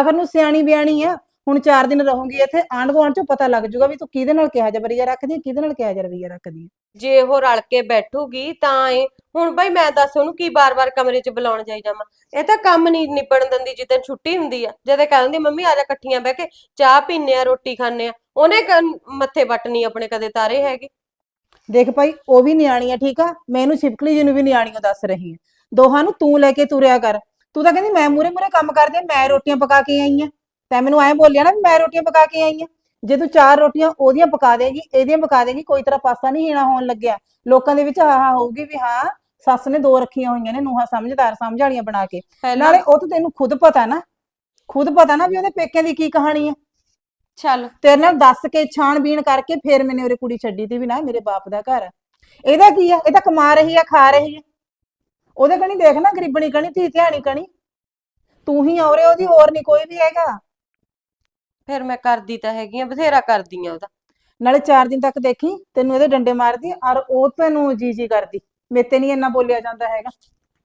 ਆਖਰ ਨੂੰ ਸਿਆਣੀ ਬਿਆਣੀ ਆ ਹੁਣ 4 ਦਿਨ ਰਹੂੰਗੀ ਇੱਥੇ ਆਂਢ ਗੁਆਂਢ ਚੋਂ ਪਤਾ ਲੱਗ ਜਾਊਗਾ ਵੀ ਤੂੰ ਕਿਹਦੇ ਨਾਲ ਕਿਹਾ ਜਾ ਰਵਈਆ ਰੱਖਦੀ ਆ ਕਿਹਦੇ ਨਾਲ ਕਿਹਾ ਜਾ ਰਵਈਆ ਰੱਖਦੀ ਆ। ਜੇ ਉਹ ਰਲ ਕੇ ਬੈਠੂਗੀ ਤਾਂ ਇਹ ਹੁਣ ਬਈ ਮੈਂ ਦੱਸ ਉਹਨੂੰ ਕੀ ਬਾਰ-ਬਾਰ ਕਮਰੇ 'ਚ ਬੁਲਾਉਣ ਜਾਈ ਜਾਵਾਂ। ਇਹ ਤਾਂ ਕੰਮ ਨਹੀਂ ਨਿਬੜਨ ਦਿੰਦੀ ਜਿੱਦਣ ਛੁੱਟੀ ਹੁੰਦੀ ਆ ਜਦੇ ਕਹਿ ਦਿੰਦੀ ਮੰਮੀ ਆ ਜਾ ਇਕੱਠੀਆਂ ਬਹਿ ਕੇ ਚਾਹ ਪੀਨੇ ਆ ਰੋਟੀ ਖਾਣੇ ਆ। ਉਹਨੇ ਕ- ਮੱਥੇ ਵੱਟ ਨਹੀਂ ਆਪਣੇ ਕਦੇ ਤਾਰੇ ਹੈਗੇ। ਦੇਖ ਭਾਈ ਉਹ ਵੀ ਨਿਆਣੀ ਆ ਠੀਕ ਆ? ਮੈਂ ਇਹਨੂੰ ਛਿਪਕਲੀ ਜੀ ਨੂੰ ਵੀ ਨਿਆਣੀਓ ਦੱਸ ਰਹੀ ਆ। ਦੋਹਾਂ ਨੂੰ ਤੂੰ ਲੈ ਕੇ ਤੁਰਿਆ ਕਰ। ਤੂੰ ਤਾਂ ਕਹਿੰਦੀ ਮੈਂ ਮੂਰੇ ਮੂਰੇ ਕੰਮ ਕਰਦੀ ਆ ਮੈਂ ਰੋਟੀਆਂ ਪਕਾ ਕੇ ਆਈ ਆ ਤੈਂ ਮੈਨੂੰ ਐਂ ਬੋਲਿਆ ਨਾ ਵੀ ਮੈਂ ਰੋਟੀਆਂ ਪਕਾ ਕੇ ਆਈ ਆ ਜੇ ਤੂੰ ਚਾਰ ਰੋਟੀਆਂ ਉਹਦੀਆਂ ਪਕਾ ਦੇਗੀ ਇਹਦੀਆਂ ਪਕਾ ਦੇਗੀ ਕੋਈ ਤਰ੍ਹਾਂ ਪਾਸਾ ਨਹੀਂ ਹੀਣਾ ਹੋਣ ਲੱਗਿਆ। ਲੋਕਾਂ ਦੇ ਵਿੱਚ ਆਹ ਹੋਊਗੀ ਵੀ ਹਾਂ ਸੱਸ ਨੇ ਦੋ ਰੱਖੀਆਂ ਹੋਈਆਂ ਨੇ ਨੂੰਹਾਂ ਸਮਝਦਾਰ ਸਮਝ ਵਾਲੀਆਂ ਬਣਾ ਕੇ। ਪਹਿਲਾਂ ਨਾਲੇ ਉਹ ਤਾਂ ਤੈਨੂੰ ਖੁਦ ਪਤਾ ਨਾ ਖੁਦ ਪਤਾ ਨਾ ਵੀ ਉਹਦੇ ਪੇਕਿਆਂ ਦੀ ਕੀ ਕਹਾਣੀ ਆ। ਚੱਲ। ਤੇਰੇ ਨਾਲ ਦੱਸ ਕੇ ਛਾਣਬੀਣ ਕਰਕੇ ਫਿਰ ਮੈਨੇ ਉਹਰੇ ਕੁੜੀ ਛੱਡੀ ਤੀ ਵੀ ਨਾ ਮੇਰੇ ਬਾਪ ਦਾ ਘਰ। ਆ। ਇਹਦਾ ਕੀ ਆ? ਇਹ ਤਾਂ ਕਮਾ ਰਹੀ ਆ ਖਾ ਰਹੀ ਆ। ਉਹਦੇ ਕਣੀ ਦੇਖ ਨਾ ਗਰੀਬਣੀ ਕਣੀ ਧੀ ਧਿਆਣੀ ਕਣੀ। ਤੂੰ ਹੀ ਔਰੇ ਉਹਦੀ ਹੋਰ ਨਹੀਂ ਕੋਈ ਵੀ ਹੈਗਾ। ਫਿਰ ਮੈਂ ਕਰਦੀ ਤਾਂ ਹੈਗੀ ਆ ਬਥੇਰਾ ਕਰਦੀ ਆ ਉਹਦਾ। ਨਾਲੇ 4 ਦਿਨ ਤੱਕ ਦੇਖੀ ਤੈਨੂੰ ਇਹਦੇ ਡੰਡੇ ਮਾਰਦੀ ਔਰ ਉਹ ਤੈਨੂੰ ਜੀ ਜੀ ਕਰਦੀ। ਮੇਤੇ ਨਹੀਂ ਇੰਨਾ ਬੋਲਿਆ ਜਾਂਦਾ ਹੈਗਾ।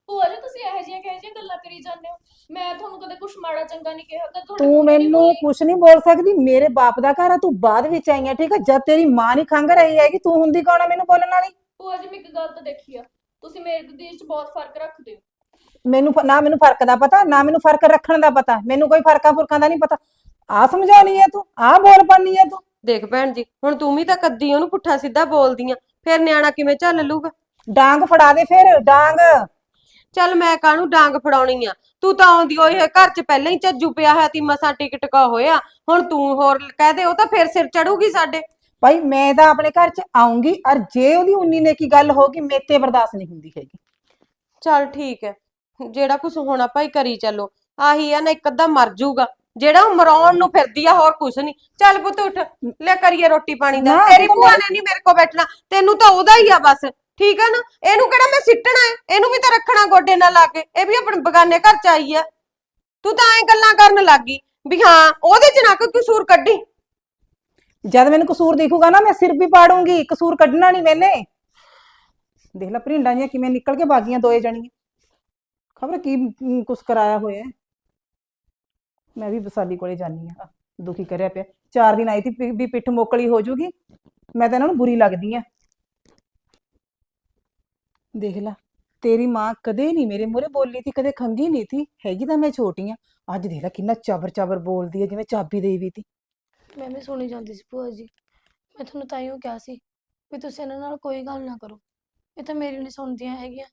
ਭੂਆ ਜੀ ਤੁਸੀਂ ਇਹੋ ਜਿਹੀਆਂ ਕਿਹੋ ਜਿਹੀਆਂ ਗੱਲਾਂ ਕਰੀ ਜਾਂਦੇ ਹੋ? ਮੈਂ ਤੁਹਾਨੂੰ ਕਦੇ ਕੁਝ ਮਾੜਾ ਚੰਗਾ ਨਹੀਂ ਕਿਹਾ ਤੁਹਾਡੇ ਤੂੰ ਤੇ ਮੈਨੂੰ। ਕੁਛ ਨਹੀਂ ਬੋਲ ਸਕਦੀ ਮੇਰੇ ਬਾਪ ਦਾ ਘਰ ਆ ਤੂੰ ਬਾਅਦ ਵਿੱਚ ਆਈ ਆ ਠੀਕ ਆ? ਜਦ ਤੇਰੀ ਮਾਂ ਨਹੀਂ ਖੰਗ ਰਹੀ ਹੈਗੀ ਤੂੰ ਹੁੰਦੀ ਕੌਣ ਆ ਮੈਨੂੰ ਬੋਲਣ ਵਾਲੀ? ਭੂਆ ਜੀ ਮੈਂ ਇੱਕ ਗੱਲ ਤਾਂ ਦੇਖੀ ਆ। ਤੁਸੀਂ ਮੇਰੇ ਤੇ ਦੇਸ਼ 'ਚ ਬਹੁਤ ਫ਼ਰਕ ਰੱਖਦੇ ਹੋ। ਮੈਨੂੰ ਨਾ ਮੈਨੂੰ ਫ਼ਰਕ ਦਾ ਪਤਾ ਨਾ ਮੈਨੂੰ ਫ਼ਰਕ ਰੱਖਣ ਦਾ ਪਤਾ। ਮੈਨੂੰ ਕੋਈ ਫਰਕਾਂ ਫੁਰਕਾਂ ਦਾ ਨਹੀਂ ਪਤਾ। ਆ ਸਮਝਾਉਣੀ ਹੈ ਤੂੰ ਆ ਬੋਲ ਪਾਣੀ ਹੈ ਤੂੰ। ਦੇਖ ਭੈਣ ਜੀ ਹੁਣ ਤੂੰ ਵੀ ਤਾਂ ਕੱਦੀ ਉਹਨੂੰ ਪੁੱਠਾ ਸਿੱਧਾ ਬੋਲਦੀ ਆ। ਫਿਰ ਨਿਆਣਾ ਕਿਵੇਂ ਝੱਲ ਲੂਗਾ ਡਾਂਗ ਫੜਾ ਦੇ ਫਿਰ ਡਾਂਗ। ਚੱਲ ਮੈਂ ਕਾਹਨੂੰ ਡਾਂਗ ਫੜਾਉਣੀ ਆ? ਤੂੰ ਤਾਂ ਆਉਂਦੀ ਹੋਈ ਹੈ ਘਰ 'ਚ ਪਹਿਲਾਂ ਹੀ ਝੱਜੂ ਪਿਆ ਹੋਇਆ ਤੀ ਮਸਾਂ ਟਿਕਟ ਕਾ ਹੋਇਆ। ਹੁਣ ਤੂੰ ਹੋਰ ਕਹਿ ਦੇ ਉਹ ਤਾਂ ਫਿਰ ਸਿਰ ਚੜੂਗੀ ਸਾਡੇ। ਭਾਈ ਮੈਂ ਤਾਂ ਆਪਣੇ ਘਰ ਚ ਆਉਂਗੀ ਔਰ ਜੇ ਉਹਦੀ ਉਨੀ ਨੇ ਕੀ ਗੱਲ ਹੋਗੀ ਮੇਤੇ ਬਰਦਾਸ਼ਤ ਨਹੀਂ ਹੁੰਦੀ ਹੈਗੀ। ਚੱਲ ਠੀਕ ਹੈ। ਜਿਹੜਾ ਕੁਝ ਹੋਣਾ ਭਾਈ ਕਰੀ ਚੱਲੋ। ਆਹੀ ਆ ਨਾ ਇੱਕ ਅੱਧਾ ਮਰ ਜਾਊਗਾ। ਜਿਹੜਾ ਉਹ ਮਰਾਉਣ ਨੂੰ ਫਿਰਦੀ ਆ ਹੋਰ ਕੁਛ ਨਹੀਂ। ਚੱਲ ਪੁੱਤ ਉੱਠ ਲੈ ਕਰੀਏ ਰੋਟੀ ਪਾਣੀ ਦਾ। ਨਾ, ਤੇਰੀ ਤਾਂ ਭੂਆ ਨੇ ਨਹੀਂ ਮੇਰੇ ਕੋ ਬੈਠਣਾ। ਤੈਨੂੰ ਤਾਂ ਉਹਦਾ ਹੀ ਆ ਬਸ। ਠੀਕ ਆ ਨਾ? ਇਹਨੂੰ ਕਿਹੜਾ ਮੈਂ ਸਿੱਟਣਾ ਹੈ? ਇਹਨੂੰ ਵੀ ਤਾਂ ਰੱਖਣਾ ਗੋਡੇ ਨਾਲ ਲਾ ਕੇ। ਇਹ ਵੀ ਆਪਣੇ ਬਗਾਨੇ ਘਰ ਚ ਆਈ ਆ। ਤੂੰ ਤਾਂ ਐਂ ਗੱਲਾਂ ਕਰਨ ਲੱਗੀ ਵੀ ਹਾਂ ਉਹਦੇ ਚ ਨਾ ਕੋਈ ਕਸੂਰ ਕੱਢੀ। ਜਦ ਮੈਨੂੰ ਕਸੂਰ ਦਿਖੂਗਾ ਨਾ, ਮੈਂ ਸਿਰ ਵੀ ਪਾੜੂੰਗੀ, ਕਸੂਰ ਕੱਢਣਾ ਨਹੀਂ ਮੈਨੇ। ਦੇਖ ਲੈ ਭਰਿੰਡਾਂ ਜੀਆਂ ਕਿਵੇਂ ਨਿਕਲ ਕੇ ਬਾਗੀਆਂ ਦੋਏ ਜਣੀਆਂ। ਖਬਰ ਕੀ ਕੁਛ ਕਰਾਇਆ ਹੋਇਆ ਮੈਂ ਵੀ ਵਸਾਲੀ ਕੋਲੇ ਜਾਨੀ ਆ ਦੁਖੀ ਕਰਿਆ ਪਿਆ। ਚਾਰ ਦਿਨ ਆਈ ਤੀ ਵੀ- ਪਿੱਠ ਮੋਕਲੀ ਹੋ ਜੂਗੀ। ਮੈਂ ਤਾਂ ਇਹਨਾਂ ਨੂੰ ਬੁਰੀ ਲੱਗਦੀ ਆ ਦੇਖ ਲੈ, ਤੇਰੀ ਮਾਂ ਕਦੇ ਨਹੀਂ ਮੇਰੇ ਮੂਹਰੇ ਬੋਲੀ ਤੀ ਕਦੇ ਖੰਗੀ ਨਹੀਂ ਤੀ ਹੈਗੀ ਤਾਂ ਮੈਂ ਛੋਟੀ ਆ ਅੱਜ ਦੇਖ ਲੈ ਕਿੰਨਾ ਚਬਰ ਚਬਰ ਬੋਲਦੀ ਹੈ, ਜਿਵੇਂ ਚਾਬੀ ਦੇਈ ਵੀ ਤੀ ਮੈਂ ਵੀ ਸੁਣੀ ਜਾਂਦੀ ਸੀ ਭੂਆ ਜੀ। ਮੈਂ ਤੁਹਾਨੂੰ ਤਾਈਓ ਕਿਹਾ ਸੀ ਵੀ ਤੁਸੀਂ ਇਹਨਾਂ ਨਾਲ ਕੋਈ ਗੱਲ ਨਾ ਕਰੋ। ਇਹ ਤਾਂ ਮੇਰੀ ਨਹੀਂ ਸੁਣਦੀਆਂ ਹੈਗੀਆਂ।